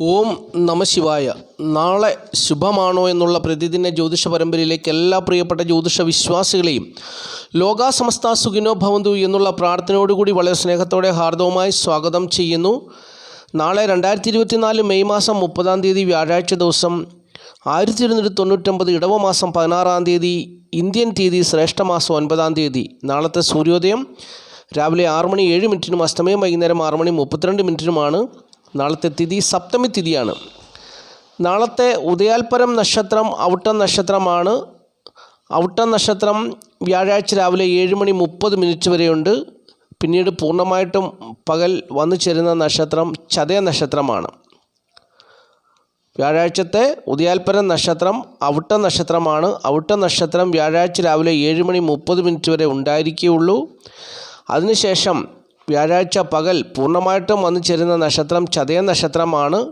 ഓം നമശിവായ നാളെ ശുഭമാണോ എന്നുള്ള പ്രതിദിന ജ്യോതിഷ പരമ്പരയിലേക്ക് എല്ലാ പ്രിയപ്പെട്ട ജ്യോതിഷ വിശ്വാസികളെയും ലോകാസമസ്ത സുഖിനോ ഭവന്തു എന്നുള്ള പ്രാർത്ഥനയോടുകൂടി വളരെ സ്നേഹത്തോടെ ഹാർദവുമായി സ്വാഗതം ചെയ്യുന്നു. നാളെ രണ്ടായിരത്തി ഇരുപത്തിനാല് മെയ് മാസം മുപ്പതാം തീയതി വ്യാഴാഴ്ച ദിവസം ആയിരത്തി ഇരുന്നൂറ്റി തൊണ്ണൂറ്റൊമ്പത് ഇടവ മാസം പതിനാറാം തീയതി ഇന്ത്യൻ തീയതി ശ്രേഷ്ഠമാസം ഒൻപതാം തീയതി. നാളത്തെ സൂര്യോദയം രാവിലെ ആറ് മണി ഏഴ് മിനിറ്റിനും അസ്തമയം വൈകുന്നേരം ആറ് മണി മുപ്പത്തിരണ്ട് മിനിറ്റിനുമാണ്. നാളത്തെ തിഥി സപ്തമി തിഥിയാണ്. നാളത്തെ ഉദയാൽപരം നക്ഷത്രം ഔട്ട നക്ഷത്രമാണ്. ഔട്ട നക്ഷത്രം വ്യാഴാഴ്ച രാവിലെ ഏഴ് മണി മുപ്പത് മിനിറ്റ് വരെയുണ്ട്. പിന്നീട് പൂർണമായിട്ടും പകൽ വന്നു ചേരുന്ന നക്ഷത്രം ചതയ നക്ഷത്രമാണ്. വ്യാഴാഴ്ചത്തെ ഉദയാൽപരം നക്ഷത്രം ഔട്ട നക്ഷത്രമാണ്. ഔട്ട നക്ഷത്രം വ്യാഴാഴ്ച രാവിലെ ഏഴ് മണി മുപ്പത് മിനിറ്റ് വരെ ഉണ്ടായിരിക്കുകയുള്ളൂ. അതിനുശേഷം വ്യാഴാഴ്ച പകൽ പൂർണമായിട്ടും വന്നു ചേരുന്ന നക്ഷത്രം ചതയ നക്ഷത്രമാണ്.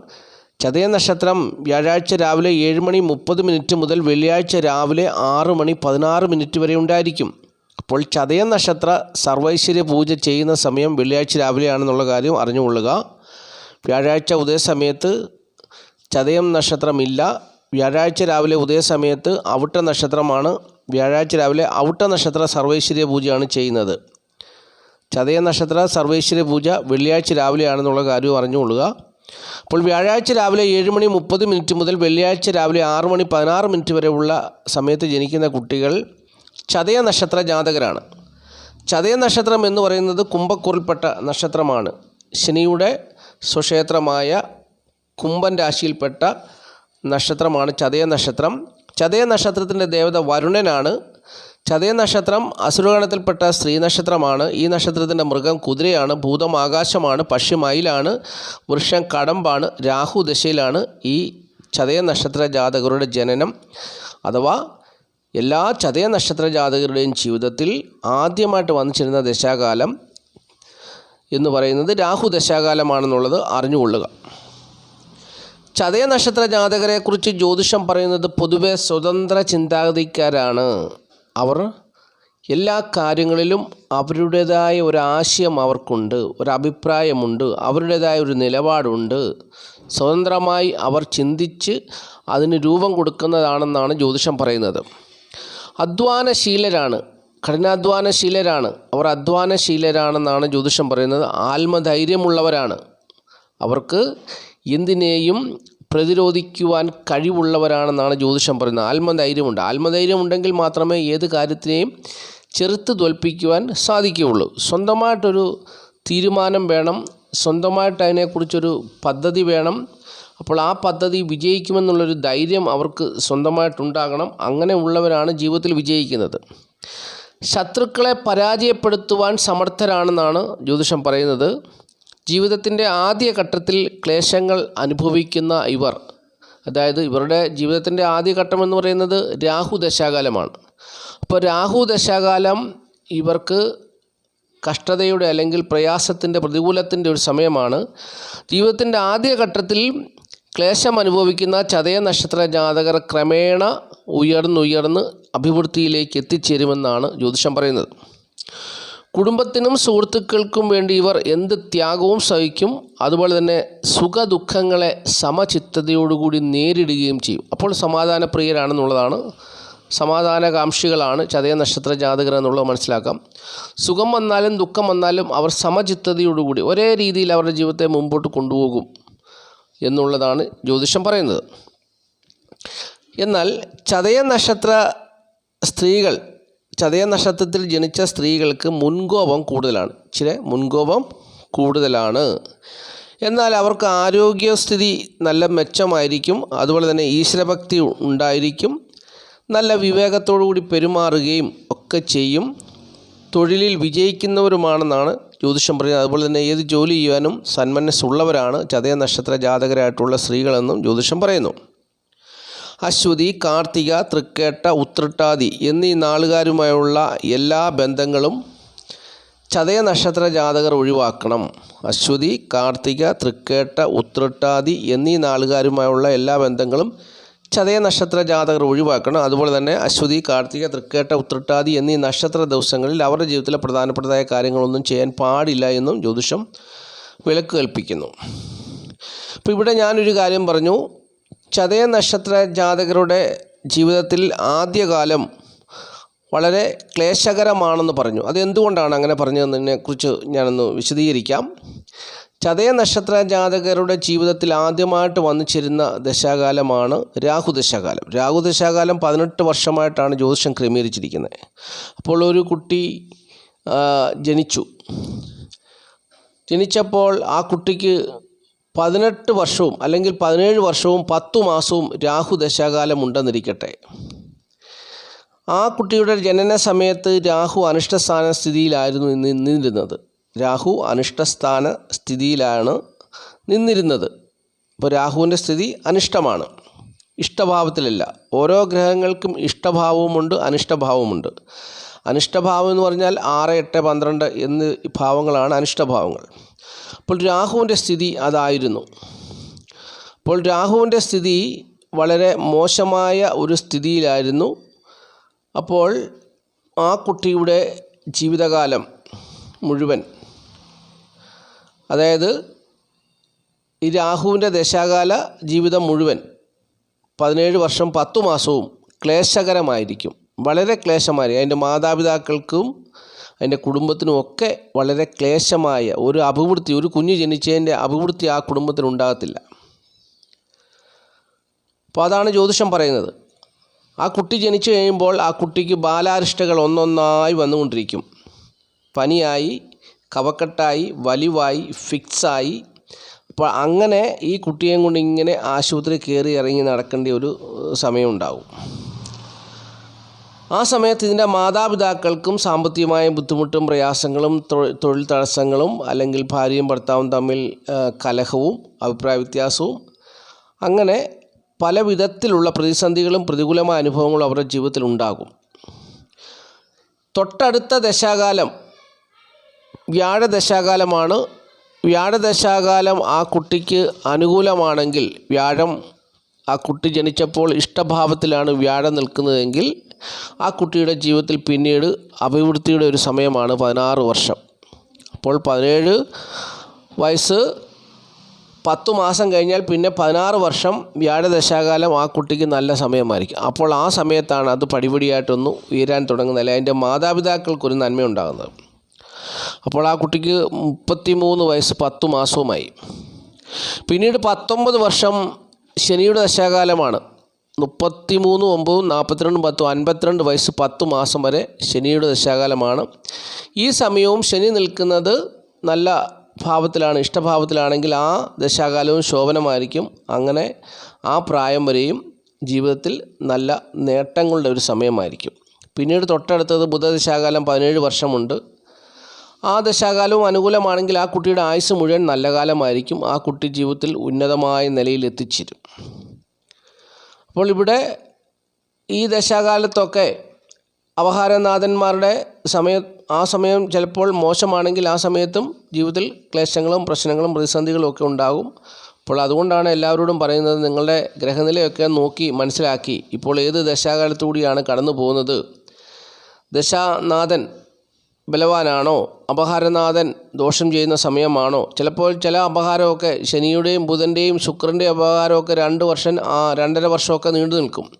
ചതയ നക്ഷത്രം വ്യാഴാഴ്ച രാവിലെ ഏഴ് മണി മുപ്പത് മിനിറ്റ് മുതൽ വെള്ളിയാഴ്ച രാവിലെ ആറ് മണി പതിനാറ് മിനിറ്റ് വരെ ഉണ്ടായിരിക്കും. അപ്പോൾ ചതയ നക്ഷത്ര സർവൈശ്വര്യ പൂജ ചെയ്യുന്ന സമയം വെള്ളിയാഴ്ച രാവിലെയാണെന്നുള്ള കാര്യം അറിഞ്ഞുകൊള്ളുക. വ്യാഴാഴ്ച ഉദയ സമയത്ത് ചതയം നക്ഷത്രമില്ല. വ്യാഴാഴ്ച രാവിലെ ഉദയ സമയത്ത് ഔട്ട നക്ഷത്രമാണ്. വ്യാഴാഴ്ച രാവിലെ ഔട്ട നക്ഷത്ര സർവൈശ്വര്യ പൂജയാണ് ചെയ്യുന്നത്. ചതയ നക്ഷത്ര സർവേശ്വര പൂജ വെള്ളിയാഴ്ച രാവിലെയാണെന്നുള്ള കാര്യം അറിഞ്ഞുകൊള്ളുക. അപ്പോൾ വ്യാഴാഴ്ച രാവിലെ ഏഴ് മണി മുപ്പത് മിനിറ്റ് മുതൽ വെള്ളിയാഴ്ച രാവിലെ ആറ് മണി പതിനാറ് മിനിറ്റ് വരെയുള്ള സമയത്ത് ജനിക്കുന്ന കുട്ടികൾ ചതയ നക്ഷത്ര ജാതകരാണ്. ചതയ നക്ഷത്രം എന്ന് പറയുന്നത് കുംഭക്കൂറിൽപ്പെട്ട നക്ഷത്രമാണ്. ശനിയുടെ സ്വക്ഷേത്രമായ കുംഭൻ രാശിയിൽപ്പെട്ട നക്ഷത്രമാണ് ചതയ നക്ഷത്രം ചതയ നക്ഷത്രത്തിന്റെ ദേവത വരുണനാണ്. ചതയ നക്ഷത്രം അസുരഗണത്തിൽപ്പെട്ട സ്ത്രീ നക്ഷത്രമാണ്. ഈ നക്ഷത്രത്തിന്റെ മൃഗം കുതിരയാണ് ഭൂതം ആകാശമാണ് പക്ഷി മയിലാണ് വൃക്ഷം കടമ്പാണ് രാഹു ദശയിലാണ്. ഈ ചതയ നക്ഷത്ര ജാതകരുടെ ജനനം അഥവാ എല്ലാ ചതയ നക്ഷത്ര ജാതകരുടെയും ജീവിതത്തിൽ ആദ്യമായിട്ട് വന്നു ചേരുന്ന ദശാകാലം എന്ന് പറയുന്നത് രാഹു ദശാകാലമാണെന്നുള്ളത് അറിഞ്ഞുകൊള്ളുക. ചതയ നക്ഷത്ര ജാതകരെക്കുറിച്ച് ജ്യോതിഷം പറയുന്നത് പൊതുവെ സ്വതന്ത്ര ചിന്താഗതിക്കാരാണ്. അവർ എല്ലാ കാര്യങ്ങളിലും അവരുടേതായ ഒരു ആശയം അവർക്കുണ്ട് ഒരഭിപ്രായമുണ്ട് അവരുടേതായ ഒരു നിലപാടുണ്ട്. സ്വതന്ത്രമായി അവർ ചിന്തിച്ച് അതിന് രൂപം കൊടുക്കുന്നതാണെന്നാണ് ജ്യോതിഷം പറയുന്നത്. അധ്വാനശീലരാണ് കഠിനാധ്വാനശീലരാണ് അവർ അധ്വാനശീലരാണെന്നാണ് ജ്യോതിഷം പറയുന്നത്. ആത്മധൈര്യമുള്ളവരാണ്. അവർക്ക് എന്തിനേയും പ്രതിരോധിക്കുവാൻ കഴിവുള്ളവരാണെന്നാണ് ജ്യോതിഷം പറയുന്നത്. ആത്മധൈര്യമുണ്ട്. ആത്മധൈര്യം ഉണ്ടെങ്കിൽ മാത്രമേ ഏത് കാര്യത്തിനെയും ചെറുത്ത് തോൽപ്പിക്കുവാൻ സാധിക്കുകയുള്ളൂ. സ്വന്തമായിട്ടൊരു തീരുമാനം വേണം. സ്വന്തമായിട്ട് അതിനെക്കുറിച്ചൊരു പദ്ധതി വേണം. അപ്പോൾ ആ പദ്ധതി വിജയിക്കുമെന്നുള്ളൊരു ധൈര്യം അവർക്ക് സ്വന്തമായിട്ടുണ്ടാകണം. അങ്ങനെ ഉള്ളവരാണ് ജീവിതത്തിൽ വിജയിക്കുന്നത്. ശത്രുക്കളെ പരാജയപ്പെടുത്തുവാൻ സമർത്ഥരാണെന്നാണ് ജ്യോതിഷം പറയുന്നത്. ജീവിതത്തിന്റെ ആദ്യ ഘട്ടത്തിൽ ക്ലേശങ്ങൾ അനുഭവിക്കുന്ന ഇവർ അതായത് ഇവരുടെ ജീവിതത്തിന്റെ ആദ്യ ഘട്ടം എന്ന് പറയുന്നത് രാഹു ദശാകാലമാണ്. അപ്പോൾ രാഹു ദശാകാലം ഇവർക്ക് കഷ്ടതയുടെ അല്ലെങ്കിൽ പ്രയാസത്തിന്റെ പ്രതികൂലത്തിന്റെ ഒരു സമയമാണ്. ജീവിതത്തിന്റെ ആദ്യ ഘട്ടത്തിൽ ക്ലേശം അനുഭവിക്കുന്ന ചതയ നക്ഷത്ര ജാതകർ ക്രമേണ ഉയർന്നുയർന്ന് അഭിവൃദ്ധിയിലേക്ക് എത്തിച്ചേരുമെന്നാണ് ജ്യോതിഷം പറയുന്നത്. കുടുംബത്തിനും സുഹൃത്തുക്കൾക്കും വേണ്ടി ഇവർ എന്ത് ത്യാഗവും സഹിക്കും അതുപോലെ തന്നെ സുഖ ദുഃഖങ്ങളെ സമചിത്തതയോടുകൂടി നേരിടുകയും ചെയ്യും. അപ്പോൾ സമാധാനപ്രിയരാണെന്നുള്ളതാണ് സമാധാനകാംക്ഷികളാണ് ചതയ നക്ഷത്ര ജാതകർ എന്നുള്ളത് മനസ്സിലാക്കാം. സുഖം വന്നാലും ദുഃഖം വന്നാലും അവർ സമചിത്തതയോടുകൂടി ഒരേ രീതിയിൽ അവരുടെ ജീവിതത്തെ മുമ്പോട്ട് കൊണ്ടുപോകും എന്നുള്ളതാണ് ജ്യോതിഷം പറയുന്നത്. എന്നാൽ ചതയ നക്ഷത്ര സ്ത്രീകൾ ചതയ നക്ഷത്രത്തിൽ ജനിച്ച സ്ത്രീകൾക്ക് മുൻകോപം കൂടുതലാണ്. ഇച്ചിരി മുൻകോപം കൂടുതലാണ്. എന്നാൽ അവർക്ക് ആരോഗ്യസ്ഥിതി നല്ല മെച്ചമായിരിക്കും. അതുപോലെ തന്നെ ഈശ്വരഭക്തി ഉണ്ടായിരിക്കും. നല്ല വിവേകത്തോടുകൂടി പെരുമാറുകയും ഒക്കെ ചെയ്യും. തൊഴിലിൽ വിജയിക്കുന്നവരുമാണെന്നാണ് ജ്യോതിഷം പറയുന്നത്. അതുപോലെ തന്നെ ഏത് ജോലി ചെയ്യാനും സന്മനസ്സുള്ളവരാണ് ചതയ നക്ഷത്ര ജാതകരായിട്ടുള്ള സ്ത്രീകളെന്നും ജ്യോതിഷം പറയുന്നു. അശ്വതി കാർത്തിക തൃക്കേട്ട ഉത്രട്ടാതി എന്നീ നാളുകാരുമായുള്ള എല്ലാ ബന്ധങ്ങളും ചതയ നക്ഷത്ര ജാതകർ ഒഴിവാക്കണം. അശ്വതി കാർത്തിക തൃക്കേട്ട ഉത്രട്ടാതി എന്നീ നാളുകാരുമായുള്ള എല്ലാ ബന്ധങ്ങളും ചതയ നക്ഷത്ര ജാതകർ ഒഴിവാക്കണം. അതുപോലെ തന്നെ അശ്വതി കാർത്തിക തൃക്കേട്ട ഉത്രട്ടാതി എന്നീ നക്ഷത്ര ദിവസങ്ങളിൽ അവരുടെ ജീവിതത്തിലെ പ്രധാനപ്പെട്ടതായ കാര്യങ്ങളൊന്നും ചെയ്യാൻ പാടില്ല എന്നും ജ്യോതിഷം വിലക്ക് കൽപ്പിക്കുന്നു അപ്പോൾ ഇവിടെ ഞാനൊരു കാര്യം പറഞ്ഞു. ചതയ നക്ഷത്ര ജാതകരുടെ ജീവിതത്തിൽ ആദ്യകാലം വളരെ ക്ലേശകരമാണെന്ന് പറഞ്ഞു. അതെന്തുകൊണ്ടാണ് അങ്ങനെ പറഞ്ഞതെന്നതിനെക്കുറിച്ച് ഞാനൊന്ന് വിശദീകരിക്കാം. ചതയ നക്ഷത്ര ജാതകരുടെ ജീവിതത്തിൽ ആദ്യമായിട്ട് വന്നു ചേരുന്ന ദശാകാലമാണ് രാഹുദശാകാലം രാഹുദശാകാലം പതിനെട്ട് വർഷമായിട്ടാണ് ജ്യോതിഷം ക്രമീകരിച്ചിരിക്കുന്നത്. അപ്പോൾ ഒരു കുട്ടി ജനിച്ചു. ജനിച്ചപ്പോൾ ആ കുട്ടിക്ക് പതിനെട്ട് വർഷവും അല്ലെങ്കിൽ പതിനേഴ് വർഷവും പത്തു മാസവും രാഹു ദശാകാലം ഉണ്ടെന്നിരിക്കട്ടെ. ആ കുട്ടിയുടെ ജനന സമയത്ത് രാഹു അനിഷ്ടസ്ഥാന സ്ഥിതിയിലായിരുന്നു നിന്നിരുന്നത്. രാഹു അനിഷ്ടസ്ഥാന സ്ഥിതിയിലാണ് നിന്നിരുന്നത്. ഇപ്പോൾ രാഹുവിന്റെ സ്ഥിതി അനിഷ്ടമാണ്. ഇഷ്ടഭാവത്തിലല്ല. ഓരോ ഗ്രഹങ്ങൾക്കും ഇഷ്ടഭാവവുമുണ്ട് അനിഷ്ടഭാവവുമുണ്ട്. അനിഷ്ടഭാവം എന്ന് പറഞ്ഞാൽ ആറ് എട്ട് പന്ത്രണ്ട് എന്നീ ഭാവങ്ങളാണ് അനിഷ്ടഭാവങ്ങൾ. അപ്പോൾ രാഹുവിന്റെ സ്ഥിതി അതായിരുന്നു. അപ്പോൾ രാഹുവിന്റെ സ്ഥിതി വളരെ മോശമായ ഒരു സ്ഥിതിയിലായിരുന്നു. അപ്പോൾ ആ കുട്ടിയുടെ ജീവിതകാലം മുഴുവൻ അതായത് ഈ രാഹുവിന്റെ ദശാകാല ജീവിതം മുഴുവൻ പതിനേഴ് വർഷം പത്തു മാസവും ക്ലേശകരമായിരിക്കും. വളരെ ക്ലേശമായിരിക്കും. അതിന്റെ മാതാപിതാക്കൾക്കും അതിന്റെ കുടുംബത്തിനും ഒക്കെ വളരെ ക്ലേശമായ ഒരു അഭിവൃദ്ധി ഒരു കുഞ്ഞ് ജനിച്ചതിന്റെ അഭിവൃദ്ധി ആ കുടുംബത്തിന് ഉണ്ടാകത്തില്ല. അപ്പോൾ അതാണ് ജ്യോതിഷം പറയുന്നത്. ആ കുട്ടി ജനിച്ചു കഴിയുമ്പോൾ ആ കുട്ടിക്ക് ബാലാരിഷ്ടകൾ ഒന്നൊന്നായി വന്നുകൊണ്ടിരിക്കും. പനിയായി കവക്കെട്ടായി വലിവായി ഫിക്സായി. അപ്പോൾ അങ്ങനെ ഈ കുട്ടിയെയും കൊണ്ട് ഇങ്ങനെ ആശുപത്രി കയറി ഇറങ്ങി നടക്കേണ്ട ഒരു സമയമുണ്ടാവും ആ സമയത്ത് ഇതിന്റെ മാതാപിതാക്കൾക്കും സാമ്പത്തികമായ ബുദ്ധിമുട്ടും പ്രയാസങ്ങളും തൊഴിൽ തടസ്സങ്ങളും അല്ലെങ്കിൽ ഭാര്യയും ഭർത്താവും തമ്മിൽ കലഹവും അഭിപ്രായ വ്യത്യാസവും അങ്ങനെ പല വിധത്തിലുള്ള പ്രതിസന്ധികളും പ്രതികൂലമായ അനുഭവങ്ങളും അവരുടെ ജീവിതത്തിൽ ഉണ്ടാകും. തൊട്ടടുത്ത ദശാകാലം വ്യാഴദശാകാലമാണ് വ്യാഴദശാകാലം ആ കുട്ടിക്ക് അനുകൂലമാണെങ്കിൽ വ്യാഴം ആ കുട്ടി ജനിച്ചപ്പോൾ ഇഷ്ടഭാവത്തിലാണ് വ്യാഴം നിൽക്കുന്നതെങ്കിൽ ആ കുട്ടിയുടെ ജീവിതത്തിൽ പിന്നീട് അഭിവൃദ്ധിയുടെ ഒരു സമയമാണ് പതിനാറ് വർഷം. അപ്പോൾ പതിനേഴ് വയസ്സ് പത്തു മാസം കഴിഞ്ഞാൽ പിന്നെ പതിനാറ് വർഷം വ്യാഴദശാകാലം ആ കുട്ടിക്ക് നല്ല സമയമായിരിക്കും. അപ്പോൾ ആ സമയത്താണ് അത് പടിപടിയായിട്ടൊന്ന് ഉയരാൻ തുടങ്ങുന്നത്. അല്ലെങ്കിൽ അതിന്റെ മാതാപിതാക്കൾക്കൊരു നന്മയുണ്ടാകുന്നത്. അപ്പോൾ ആ കുട്ടിക്ക് മുപ്പത്തി മൂന്ന് വയസ്സ് പത്തു മാസവുമായി. പിന്നീട് പത്തൊമ്പത് വർഷം ശനിയുടെ ദശാകാലമാണ്. മുപ്പത്തി മൂന്ന് ഒമ്പതും നാൽപ്പത്തിരണ്ടും പത്തും അൻപത്തിരണ്ട് വയസ്സ് പത്ത് മാസം വരെ ശനിയുടെ ദശാകാലമാണ്. ഈ സമയവും ശനി നിൽക്കുന്നത് നല്ല ഭാവത്തിലാണ് ഇഷ്ടഭാവത്തിലാണെങ്കിൽ ആ ദശാകാലവും ശോഭനമായിരിക്കും. അങ്ങനെ ആ പ്രായം വരെയും ജീവിതത്തിൽ നല്ല നേട്ടങ്ങളുടെ ഒരു സമയമായിരിക്കും. പിന്നീട് തൊട്ടടുത്തത് ബുധദശാകാലം പതിനേഴ് വർഷമുണ്ട്. ആ ദശാകാലവും അനുകൂലമാണെങ്കിൽ ആ കുട്ടിയുടെ ആയുസ് മുഴുവൻ നല്ല കാലമായിരിക്കും. ആ കുട്ടി ജീവിതത്തിൽ ഉന്നതമായ നിലയിൽ എത്തിച്ചേരും അപ്പോൾ ഇവിടെ ഈ ദശാകാലത്തൊക്കെ അവഹാരനാഥന്മാരുടെ സമയ ആ സമയം ചിലപ്പോൾ മോശമാണെങ്കിൽ ആ സമയത്തും ജീവിതത്തിൽ ക്ലേശങ്ങളും പ്രശ്നങ്ങളും പ്രതിസന്ധികളും ഒക്കെ ഉണ്ടാകും. അപ്പോൾ അതുകൊണ്ടാണ് എല്ലാവരോടും പറയുന്നത് നിങ്ങളുടെ ഗ്രഹനിലയൊക്കെ നോക്കി മനസ്സിലാക്കി ഇപ്പോൾ ഏത് ദശാകാലത്തുകൂടിയാണ് കടന്നു പോകുന്നത് ദശാനാഥൻ ബലവാനാണോ? അപഹാരനാഥൻ ദോഷം ചെയ്യുന്ന സമയമാണോ? ചിലപ്പോൾ ചില അപഹാരമൊക്കെ ശനിയുടെയും ബുധന്റെയും ശുക്രന്റെയും അപഹാരമൊക്കെ രണ്ട് വർഷം രണ്ടര വർഷമൊക്കെ നീണ്ടു നിൽക്കും.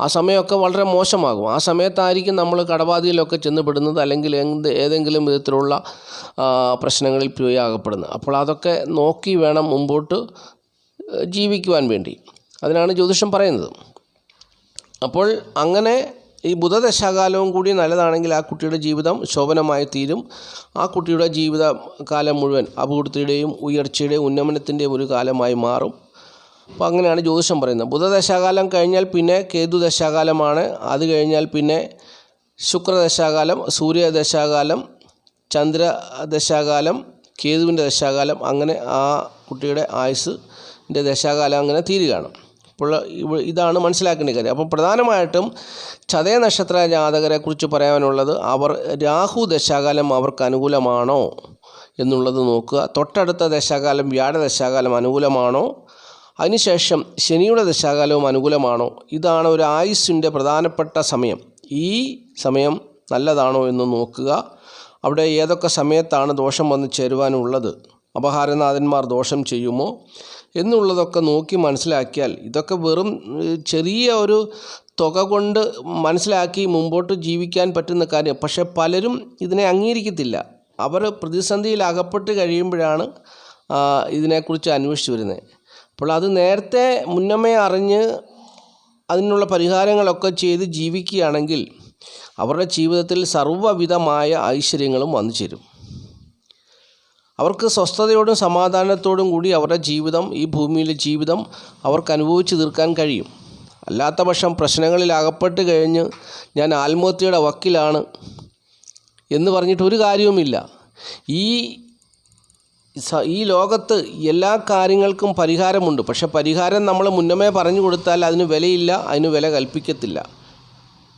ആ സമയമൊക്കെ വളരെ മോശമാകും. ആ സമയത്തായിരിക്കും നമ്മൾ കടബാധയിലൊക്കെ ചെന്നുപെടുന്നത് അല്ലെങ്കിൽ എന്ത് ഏതെങ്കിലും വിധത്തിലുള്ള പ്രശ്നങ്ങളിൽ പോയി അപ്പോൾ അതൊക്കെ നോക്കി വേണം മുമ്പോട്ട് ജീവിക്കുവാൻ വേണ്ടി. അതിനാണ് ജ്യോതിഷം പറയുന്നത്. അപ്പോൾ അങ്ങനെ ഈ ബുധദശാകാലവും കൂടി നല്ലതാണെങ്കിൽ ആ കുട്ടിയുടെ ജീവിതം ശോഭനമായി തീരും. ആ കുട്ടിയുടെ ജീവിത കാലം മുഴുവൻ അഭിവൃദ്ധിയുടെയും ഉയർച്ചയുടെയും ഉന്നമനത്തിന്റെയും ഒരു കാലമായി മാറും. അപ്പോൾ അങ്ങനെയാണ് ജ്യോതിഷം പറയുന്നത്. ബുധദശാകാലം കഴിഞ്ഞാൽ പിന്നെ കേതു ദശാകാലമാണ് അത് കഴിഞ്ഞാൽ പിന്നെ ശുക്രദശാകാലം സൂര്യദശാകാലം ചന്ദ്ര ദശാകാലം കേതുവിന്റെ ദശാകാലം. അങ്ങനെ ആ കുട്ടിയുടെ ആയുസ്സിന്റെ ദശാകാലം അങ്ങനെ തീരുകയാണ്. അപ്പോൾ ഇതാണ് മനസ്സിലാക്കേണ്ട കാര്യം. അപ്പോൾ പ്രധാനമായിട്ടും ചതയ നക്ഷത്ര ജാതകരെക്കുറിച്ച് പറയാനുള്ളത് അവർ രാഹു ദശാകാലം അവർക്ക് അനുകൂലമാണോ എന്നുള്ളത് നോക്കുക. തൊട്ടടുത്ത ദശാകാലം വ്യാഴ ദശാകാലം അനുകൂലമാണോ? അതിനുശേഷം ശനിയുടെ ദശാകാലവും അനുകൂലമാണോ? ഇതാണ് ഒരു ആയുസ്സിന്റെ പ്രധാനപ്പെട്ട സമയം. ഈ സമയം നല്ലതാണോ എന്ന് നോക്കുക. അവിടെ ഏതൊക്കെ സമയത്താണ് ദോഷം വന്ന് ചേരുവാനുള്ളത്? അപഹാരനാഥന്മാർ ദോഷം ചെയ്യുമോ? എന്നുള്ളതൊക്കെ നോക്കി മനസ്സിലാക്കിയാൽ ഇതൊക്കെ വെറും ചെറിയ ഒരു തുക കൊണ്ട് മനസ്സിലാക്കി മുമ്പോട്ട് ജീവിക്കാൻ പറ്റുന്ന കാര്യം. പക്ഷേ പലരും ഇതിനെ അംഗീകരിക്കത്തില്ല. അവർ പ്രതിസന്ധിയിൽ അകപ്പെട്ട് കഴിയുമ്പോഴാണ് ഇതിനെക്കുറിച്ച് അന്വേഷിച്ച് വരുന്നത്. അപ്പോൾ അത് നേരത്തെ മുന്നമേ അറിഞ്ഞ് അതിനുള്ള പരിഹാരങ്ങളൊക്കെ ചെയ്ത് ജീവിക്കുകയാണെങ്കിൽ അവരുടെ ജീവിതത്തിൽ സർവവിധമായ ഐശ്വര്യങ്ങളും വന്നു ചേരും അവർക്ക് സ്വസ്ഥതയോടും സമാധാനത്തോടും കൂടി അവരുടെ ജീവിതം ഈ ഭൂമിയിലെ ജീവിതം അവർക്ക് അനുഭവിച്ചു തീർക്കാൻ കഴിയും. അല്ലാത്ത പക്ഷം പ്രശ്നങ്ങളിൽ അകപ്പെട്ട് കഴിഞ്ഞ് ഞാൻ ആത്മഹത്യയുടെ വക്കിലാണ് എന്ന് പറഞ്ഞിട്ട് ഒരു കാര്യവുമില്ല. ഈ ഈ ലോകത്ത് എല്ലാ കാര്യങ്ങൾക്കും പരിഹാരമുണ്ട്. പക്ഷെ പരിഹാരം നമ്മൾ മുന്നമേ പറഞ്ഞു കൊടുത്താൽ അതിന് വിലയില്ല അതിന് വില കൽപ്പിക്കത്തില്ല.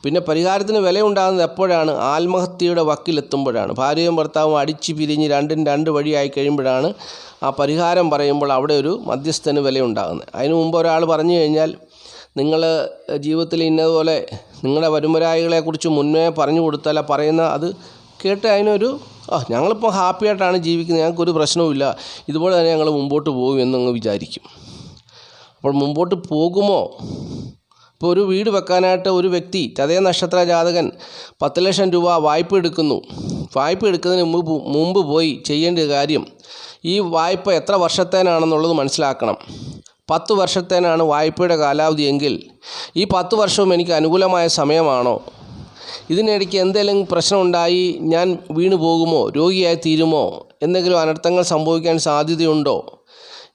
പിന്നെ പരിഹാരത്തിന് വിലയുണ്ടാകുന്നത് എപ്പോഴാണ്? ആത്മഹത്യയുടെ വക്കിലെത്തുമ്പോഴാണ്. ഭാര്യയും ഭർത്താവും അടിച്ചു പിരിഞ്ഞ് രണ്ടും രണ്ട് വഴിയായി കഴിയുമ്പോഴാണ് ആ പരിഹാരം പറയുമ്പോൾ അവിടെ ഒരു മധ്യസ്ഥന് വിലയുണ്ടാകുന്നത്. അതിന് മുമ്പ് ഒരാൾ പറഞ്ഞു കഴിഞ്ഞാൽ നിങ്ങൾ ജീവിതത്തിൽ ഇന്നതുപോലെ നിങ്ങളുടെ വരുമരായികളെക്കുറിച്ച് മുന്നേ പറഞ്ഞു കൊടുത്താൽ പറയുന്ന അത് കേട്ട് അതിനൊരു ആ ഞങ്ങളിപ്പോൾ ഹാപ്പി ആയിട്ടാണ് ജീവിക്കുന്നത്. ഞങ്ങൾക്കൊരു പ്രശ്നവുമില്ല ഇതുപോലെ തന്നെ ഞങ്ങൾ മുമ്പോട്ട് പോകും എന്നങ്ങ് വിചാരിക്കും. അപ്പോൾ മുമ്പോട്ട് പോകുമോ? ഇപ്പോൾ ഒരു വീട് വെക്കാനായിട്ട് ഒരു വ്യക്തി ചതയ നക്ഷത്ര ജാതകൻ പത്ത് ലക്ഷം രൂപ വായ്പ എടുക്കുന്നു. വായ്പ എടുക്കുന്നതിന് മുമ്പ് മുമ്പ് പോയി ചെയ്യേണ്ട കാര്യം ഈ വായ്പ എത്ര വർഷത്തേനാണെന്നുള്ളത് മനസ്സിലാക്കണം. പത്ത് വർഷത്തേനാണ് വായ്പയുടെ കാലാവധി എങ്കിൽ ഈ പത്ത് വർഷവും എനിക്ക് അനുകൂലമായ സമയമാണോ? ഇതിനിടയ്ക്ക് എന്തെങ്കിലും പ്രശ്നമുണ്ടായി ഞാൻ വീണു പോകുമോ? രോഗിയായി തീരുമോ? എന്തെങ്കിലും അനർത്ഥങ്ങൾ സംഭവിക്കാൻ സാധ്യതയുണ്ടോ?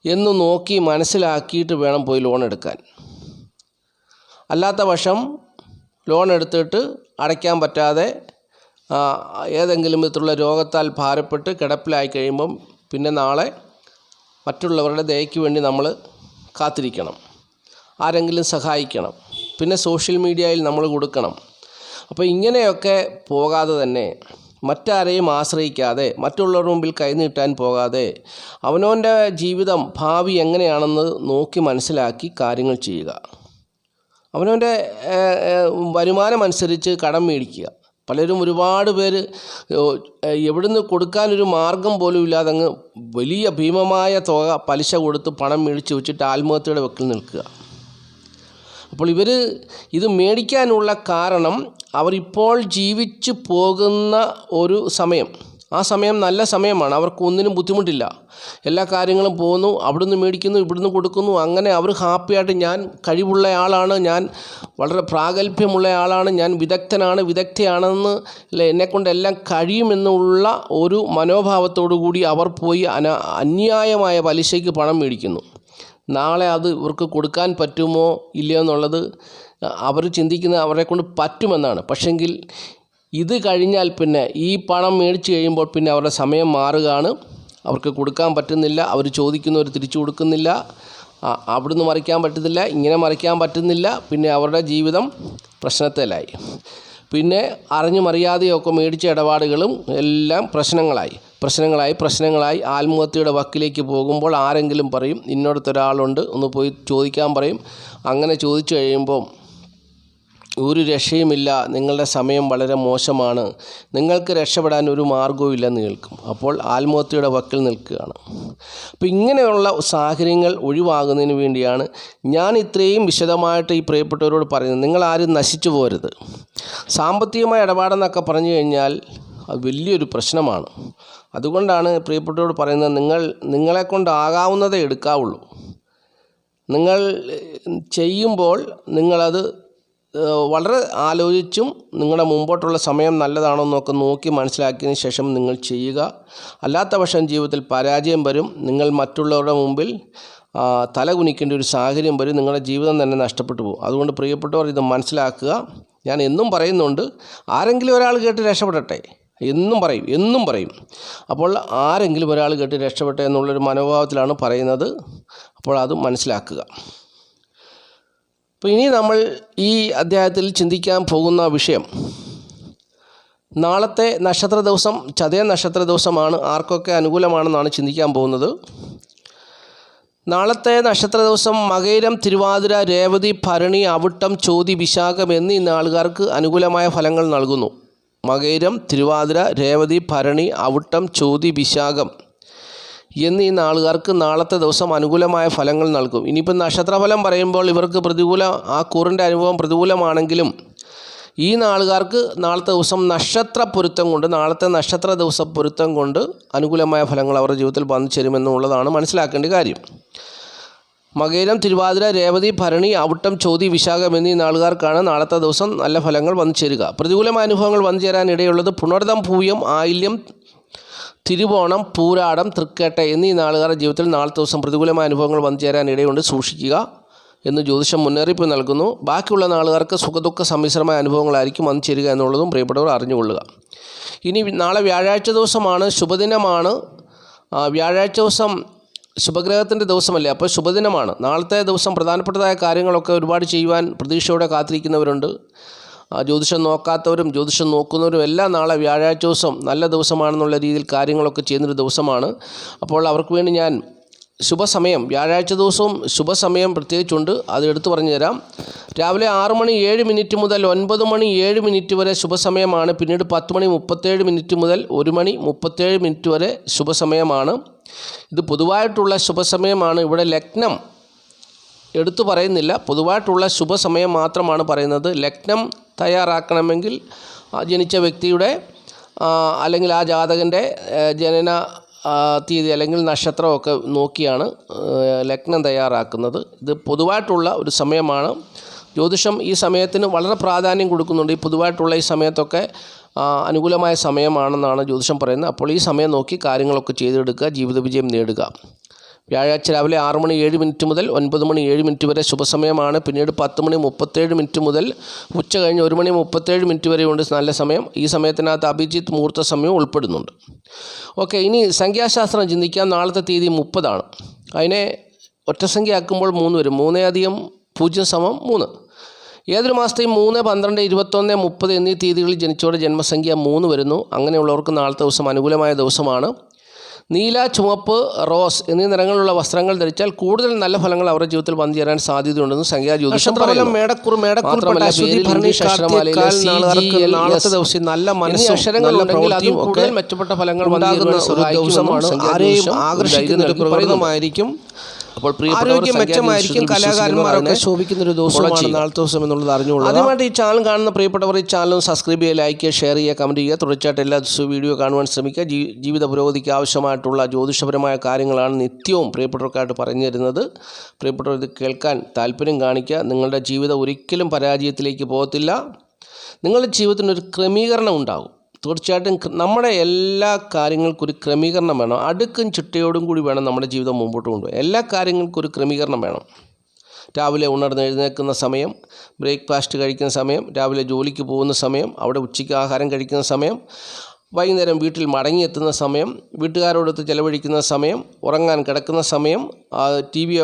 എന്ന് നോക്കി മനസ്സിലാക്കിയിട്ട് വേണം പോയി ലോൺ എടുക്കാൻ. അല്ലാത്ത പക്ഷം ലോൺ എടുത്തിട്ട് അടയ്ക്കാൻ പറ്റാതെ ഏതെങ്കിലും വിധത്തിലുള്ള രോഗത്താൽ ഭാരപ്പെട്ട് കിടപ്പിലായി കഴിയുമ്പം പിന്നെ നാളെ മറ്റുള്ളവരുടെ ദയയ്ക്ക് വേണ്ടി നമ്മൾ കാത്തിരിക്കണം. ആരെങ്കിലും സഹായിക്കണം. പിന്നെ സോഷ്യൽ മീഡിയയിൽ നമ്മൾ കൊടുക്കണം. അപ്പോൾ ഇങ്ങനെയൊക്കെ പോകാതെ തന്നെ മറ്റാരെയും ആശ്രയിക്കാതെ മറ്റുള്ളവരുടെ മുമ്പിൽ കൈനീട്ടാൻ പോകാതെ അവനവന്റെ ജീവിതം ഭാവി എങ്ങനെയാണെന്ന് നോക്കി മനസ്സിലാക്കി കാര്യങ്ങൾ ചെയ്യുക. അവനവന്റെ വരുമാനമനുസരിച്ച് കടം മേടിക്കുക. പലരും ഒരുപാട് പേര് എവിടുന്ന് കൊടുക്കാനൊരു മാർഗം പോലും ഇല്ലാതെ അങ്ങ് വലിയ ഭീമമായ തുക പലിശ കൊടുത്ത് പണം മേടിച്ച് വെച്ചിട്ട് ആത്മഹത്യയുടെ വെക്കിൽ നിൽക്കുക. അപ്പോൾ ഇവർ ഇത് മേടിക്കാനുള്ള കാരണം അവരിപ്പോൾ ജീവിച്ചു പോകുന്ന ഒരു സമയം. ആ സമയം നല്ല സമയമാണ്. അവർക്ക് ഒന്നിനും ബുദ്ധിമുട്ടില്ല. എല്ലാ കാര്യങ്ങളും പോകുന്നു അവിടുന്ന് മേടിക്കുന്നു ഇവിടുന്ന് കൊടുക്കുന്നു. അങ്ങനെ അവർ ഹാപ്പിയായിട്ട് ഞാൻ കഴിവുള്ള ആളാണ് ഞാൻ വളരെ പ്രാഗൽഭ്യമുള്ള ആളാണ് ഞാൻ വിദഗ്ധനാണ് വിദഗ്ധയാണെന്ന് അല്ലെ എന്നെക്കൊണ്ട് എല്ലാം കഴിയുമെന്നുള്ള ഒരു മനോഭാവത്തോടു കൂടി അവർ പോയി അന അന്യായമായ പലിശയ്ക്ക് പണം മേടിക്കുന്നു. നാളെ അത് ഇവർക്ക് കൊടുക്കാൻ പറ്റുമോ ഇല്ലയോ എന്നുള്ളത് അവർ ചിന്തിക്കുന്ന അവരെക്കൊണ്ട് പറ്റുമെന്നാണ്. പക്ഷെങ്കിൽ ഇത് കഴിഞ്ഞാൽ പിന്നെ ഈ പണം മേടിച്ച് കഴിയുമ്പോൾ പിന്നെ അവരുടെ സമയം മാറുകയാണ്. അവർക്ക് കൊടുക്കാൻ പറ്റുന്നില്ല. അവർ ചോദിക്കുന്നവർ തിരിച്ചു കൊടുക്കുന്നില്ല. അവിടുന്ന് മറിക്കാൻ പറ്റുന്നില്ല. ഇങ്ങനെ മറിക്കാൻ പറ്റുന്നില്ല. പിന്നെ അവരുടെ ജീവിതം പ്രശ്നത്തിലായി. പിന്നെ അറിഞ്ഞും അറിയാതെയൊക്കെ മേടിച്ച ഇടപാടുകളും എല്ലാം പ്രശ്നങ്ങളായി. പ്രശ്നങ്ങളായി പ്രശ്നങ്ങളായി. ആത്മഹത്യയുടെ വക്കിലേക്ക് പോകുമ്പോൾ ആരെങ്കിലും പറയും ഇന്നടത്തൊരാളുണ്ട് ഒന്ന് പോയി ചോദിക്കാൻ പറയും. അങ്ങനെ ചോദിച്ചു കഴിയുമ്പോൾ ഒരു രക്ഷയുമില്ല. നിങ്ങളുടെ സമയം വളരെ മോശമാണ്. നിങ്ങൾക്ക് രക്ഷപ്പെടാൻ ഒരു മാർഗവും ഇല്ലെന്ന് കേൾക്കും. അപ്പോൾ ആത്മഹത്യയുടെ വക്കിൽ നിൽക്കുകയാണ്. അപ്പോൾ ഇങ്ങനെയുള്ള സാഹചര്യങ്ങൾ ഒഴിവാകുന്നതിന് വേണ്ടിയാണ് ഞാൻ ഇത്രയും വിശദമായിട്ട് ഈ പ്രിയപ്പെട്ടവരോട് പറയുന്നത്. നിങ്ങൾ ആരും നശിച്ചു പോരുത് സാമ്പത്തികമായ ഇടപാടെന്നൊക്കെ പറഞ്ഞു കഴിഞ്ഞാൽ അത് വലിയൊരു പ്രശ്നമാണ്. അതുകൊണ്ടാണ് പ്രിയപ്പെട്ടവരോട് പറയുന്നത് നിങ്ങൾ നിങ്ങളെ കൊണ്ടാകാവുന്നതേ എടുക്കാവുള്ളൂ. നിങ്ങൾ ചെയ്യുമ്പോൾ നിങ്ങളത് വളരെ ആലോചിച്ചും നിങ്ങളുടെ മുമ്പോട്ടുള്ള സമയം നല്ലതാണോ എന്നൊക്കെ നോക്കി മനസ്സിലാക്കിയതിന് ശേഷം നിങ്ങൾ ചെയ്യുക. അല്ലാത്ത പക്ഷം ജീവിതത്തിൽ പരാജയം വരും. നിങ്ങൾ മറ്റുള്ളവരുടെ മുമ്പിൽ തല കുനിക്കേണ്ട ഒരു സാഹചര്യം വരും. നിങ്ങളുടെ ജീവിതം തന്നെ നഷ്ടപ്പെട്ടു പോകും. അതുകൊണ്ട് പ്രിയപ്പെട്ടവർ ഇത് മനസ്സിലാക്കുക. ഞാൻ എന്നും പറയുന്നുണ്ട് ആരെങ്കിലും ഒരാൾ കേട്ട് രക്ഷപ്പെടട്ടെ. എന്നും പറയും എന്നും പറയും. അപ്പോൾ ആരെങ്കിലും ഒരാൾ കേട്ട് രക്ഷപ്പെട്ടെ എന്നുള്ളൊരു മനോഭാവത്തിലാണ് പറയുന്നത്. അപ്പോൾ അത് മനസ്സിലാക്കുക. അപ്പോൾ ഇനി നമ്മൾ ഈ അധ്യായത്തിൽ ചിന്തിക്കാൻ പോകുന്ന വിഷയം. നാളത്തെ നക്ഷത്ര ദിവസം ചതയ നക്ഷത്ര ദിവസമാണ്. ആർക്കൊക്കെ അനുകൂലമാണെന്നാണ് ചിന്തിക്കാൻ പോകുന്നത്. നാളത്തെ നക്ഷത്ര ദിവസം മകയിരം തിരുവാതിര രേവതി ഭരണി അവിട്ടം ചോതി വിശാഖം എന്നീ നാളുകാർക്ക് അനുകൂലമായ ഫലങ്ങൾ നൽകുന്നു. മകയിരം തിരുവാതിര രേവതി ഭരണി അവിട്ടം ചോതി വിശാഖം. എന്നീ നാളുകാർക്ക് നാളത്തെ ദിവസം അനുകൂലമായ ഫലങ്ങൾ നൽകും. ഇനിയിപ്പോൾ നക്ഷത്രഫലം പറയുമ്പോൾ ഇവർക്ക് പ്രതികൂല ആ കൂറിന്റെ അനുഭവം പ്രതികൂലമാണെങ്കിലും ഈ നാളുകാർക്ക് നാളത്തെ ദിവസം നക്ഷത്ര പൊരുത്തം കൊണ്ട് നാളത്തെ നക്ഷത്ര ദിവസ പൊരുത്തം കൊണ്ട് അനുകൂലമായ ഫലങ്ങൾ അവരുടെ ജീവിതത്തിൽ വന്നു ചേരുമെന്നുള്ളതാണ് മനസ്സിലാക്കേണ്ട കാര്യം. മകേരം തിരുവാതിര രേവതി ഭരണി അവിട്ടം ചോതി വിശാഖം എന്നീ നാളുകാർക്കാണ് നാളത്തെ ദിവസം നല്ല ഫലങ്ങൾ വന്നു ചേരുക. പ്രതികൂലമായ അനുഭവങ്ങൾ വന്നു ചേരാൻ ഇടയുള്ളത് പുണർദം പൂയം ആയില്യം തിരുവോണം പൂരാടം തൃക്കേട്ട എന്നീ നാളുകാരുടെ ജീവിതത്തിൽ നാളെ ദിവസം പ്രതികൂലമായ അനുഭവങ്ങൾ വന്നു ഇടയുണ്ട്. സൂക്ഷിക്കുക എന്ന് ജ്യോതിഷം മുന്നറിയിപ്പ് നൽകുന്നു. ബാക്കിയുള്ള നാളുകാർക്ക് സുഖദുഃഖ സമ്മിശ്രമായ അനുഭവങ്ങളായിരിക്കും വന്നു ചേരുക എന്നുള്ളതും പ്രിയപ്പെട്ടവർ അറിഞ്ഞുകൊള്ളുക. ഇനി നാളെ വ്യാഴാഴ്ച ദിവസമാണ്. ശുഭദിനമാണ്. വ്യാഴാഴ്ച ദിവസം ശുഭഗ്രഹത്തിന്റെ ദിവസമല്ലേ? അപ്പോൾ ശുഭദിനമാണ്. നാളത്തെ ദിവസം പ്രധാനപ്പെട്ടതായ കാര്യങ്ങളൊക്കെ ഒരുപാട് ചെയ്യുവാൻ പ്രതീക്ഷയോടെ കാത്തിരിക്കുന്നവരുണ്ട്. ജ്യോതിഷം നോക്കാത്തവരും ജ്യോതിഷം നോക്കുന്നവരും എല്ലാം നാളെ വ്യാഴാഴ്ച ദിവസം നല്ല ദിവസമാണെന്നുള്ള രീതിയിൽ കാര്യങ്ങളൊക്കെ ചെയ്യുന്നൊരു ദിവസമാണ്. അപ്പോൾ അവർക്ക് വേണ്ടി ഞാൻ ശുഭസമയം വ്യാഴാഴ്ച ദിവസവും ശുഭസമയം പ്രത്യേകിച്ചുണ്ട്. അത് എടുത്തു പറഞ്ഞു തരാം. രാവിലെ ആറ് മണി ഏഴ് മിനിറ്റ് മുതൽ ഒൻപത് മണി ഏഴ് മിനിറ്റ് വരെ ശുഭസമയമാണ്. പിന്നീട് പത്ത് മണി മുപ്പത്തേഴ് മിനിറ്റ് മുതൽ ഒരു മണി മുപ്പത്തേഴ് മിനിറ്റ് വരെ ശുഭസമയമാണ്. ഇത് പൊതുവായിട്ടുള്ള ശുഭസമയമാണ്. ഇവിടെ ലഗ്നം എടുത്തു പറയുന്നില്ല. പൊതുവായിട്ടുള്ള ശുഭസമയം മാത്രമാണ് പറയുന്നത്. ലഗ്നം തയ്യാറാക്കണമെങ്കിൽ ജനിച്ച വ്യക്തിയുടെ അല്ലെങ്കിൽ ആ ജാതകന്റെ ജനന തീയതി അല്ലെങ്കിൽ നക്ഷത്രമൊക്കെ നോക്കിയാണ് ലഗ്നം തയ്യാറാക്കുന്നത്. ഇത് പൊതുവായിട്ടുള്ള ഒരു സമയമാണ്. ജ്യോതിഷം ഈ സമയത്തിന് വളരെ പ്രാധാന്യം കൊടുക്കുന്നുണ്ട്. ഈ പൊതുവായിട്ടുള്ള ഈ സമയത്തൊക്കെ അനുകൂലമായ സമയമാണെന്നാണ് ജ്യോതിഷം പറയുന്നത്. അപ്പോൾ ഈ സമയം നോക്കി കാര്യങ്ങളൊക്കെ ചെയ്തെടുക്കുക ജീവിത വിജയം നേടുക. വ്യാഴാഴ്ച രാവിലെ ആറ് മണി ഏഴ് മിനിറ്റ് മുതൽ ഒൻപത് മണി ഏഴ് മിനിറ്റ് വരെ ശുഭസമയമാണ്. പിന്നീട് പത്ത് മണി മുപ്പത്തേഴ് മിനിറ്റ് മുതൽ ഉച്ച കഴിഞ്ഞ് ഒരു മണി മുപ്പത്തേഴ് മിനിറ്റ് വരെയുണ്ട് നല്ല സമയം. ഈ സമയത്തിനകത്ത് അഭിജിത്ത് മുഹൂർത്ത സമയം ഉൾപ്പെടുന്നുണ്ട്. ഓക്കെ ഇനി സംഖ്യാശാസ്ത്രം ചിന്തിക്കാൻ നാളത്തെ തീയതി മുപ്പതാണ്. അതിനെ ഒറ്റസംഖ്യ ആക്കുമ്പോൾ മൂന്ന് വരും. മൂന്നേ അധികം പൂജ്യം സമം മൂന്ന്. ഏതൊരു മാസത്തെയും മൂന്ന് പന്ത്രണ്ട് ഇരുപത്തൊന്ന് മുപ്പത് എന്നീ തീയതികളിൽ ജനിച്ചവരുടെ ജന്മസംഖ്യ മൂന്ന് വരുന്നു. അങ്ങനെയുള്ളവർക്ക് നാളത്തെ ദിവസം അനുകൂലമായ ദിവസമാണ്. നീല ചുവപ്പ് റോസ് എന്നീ നിറങ്ങളുള്ള വസ്ത്രങ്ങൾ ധരിച്ചാൽ കൂടുതൽ നല്ല ഫലങ്ങൾ അവരുടെ ജീവിതത്തിൽ വന്നു ചേരാൻ സാധ്യതയുണ്ടെന്ന് സംഖ്യാ ജ്യോതിഷം പറയുന്നു. ദിവസം നല്ല മനസ്സ് മനസ്സും അക്ഷരങ്ങൾ നല്ല ഉണ്ടെങ്കിൽ അതിൽ കൂടുതൽ മെച്ചപ്പെട്ട ഫലങ്ങൾ വന്നു ദിവസമാണ്. ആരെയും ആകർഷിക്കുന്ന ഒരു പ്രകൃതമായിരിക്കും അപ്പോൾ ആരോഗ്യം മെച്ചമായിരിക്കും കലാകാരന്മാരൊക്കെ ശോഭിക്കുന്ന ഒരു ദിവസമാണ്. നാളത്തെ ദിവസം എന്നുള്ളത് അറിഞ്ഞുകൊള്ളുക. ആദ്യമായിട്ട് ഈ ചാനൽ കാണുന്ന പ്രിയപ്പെട്ടവർ ഈ ചാനൽ സബ്സ്ക്രൈബ് ചെയ്യുക ലൈക്ക് ചെയ്യുക ഷെയർ ചെയ്യുക കമന്റ് ചെയ്യുക. തുടർച്ചയായിട്ട് എല്ലാ ദിവസവും വീഡിയോ കാണുവാൻ ശ്രമിക്കുക. ജീവിത പുരോഗതിക്ക് ആവശ്യമായിട്ടുള്ള ജ്യോതിഷപരമായ കാര്യങ്ങളാണ് നിത്യവും പ്രിയപ്പെട്ടവർക്കായിട്ട് പറഞ്ഞു തരുന്നത്. പ്രിയപ്പെട്ടവർ ഇത് കേൾക്കാൻ താല്പര്യം കാണിക്കുക. നിങ്ങളുടെ ജീവിതം ഒരിക്കലും പരാജയത്തിലേക്ക് പോകത്തില്ല. നിങ്ങളുടെ ജീവിതത്തിനൊരു ക്രമീകരണം ഉണ്ടാകും. തീർച്ചയായിട്ടും നമ്മുടെ എല്ലാ കാര്യങ്ങൾക്കും ഒരു ക്രമീകരണം വേണം. അടുക്കും ചിട്ടയോടും കൂടി വേണം നമ്മുടെ ജീവിതം മുമ്പോട്ട് കൊണ്ടുപോകാൻ. എല്ലാ കാര്യങ്ങൾക്കും ഒരു ക്രമീകരണം വേണം. രാവിലെ ഉണർന്ന് എഴുന്നേൽക്കുന്ന സമയം ബ്രേക്ക്ഫാസ്റ്റ് കഴിക്കുന്ന സമയം രാവിലെ ജോലിക്ക് പോകുന്ന സമയം അവിടെ ഉച്ചയ്ക്ക് ആഹാരം കഴിക്കുന്ന സമയം വൈകുന്നേരം വീട്ടിൽ മടങ്ങിയെത്തുന്ന സമയം വീട്ടുകാരോടൊത്ത് ചെലവഴിക്കുന്ന സമയം ഉറങ്ങാൻ കിടക്കുന്ന സമയം ടി വി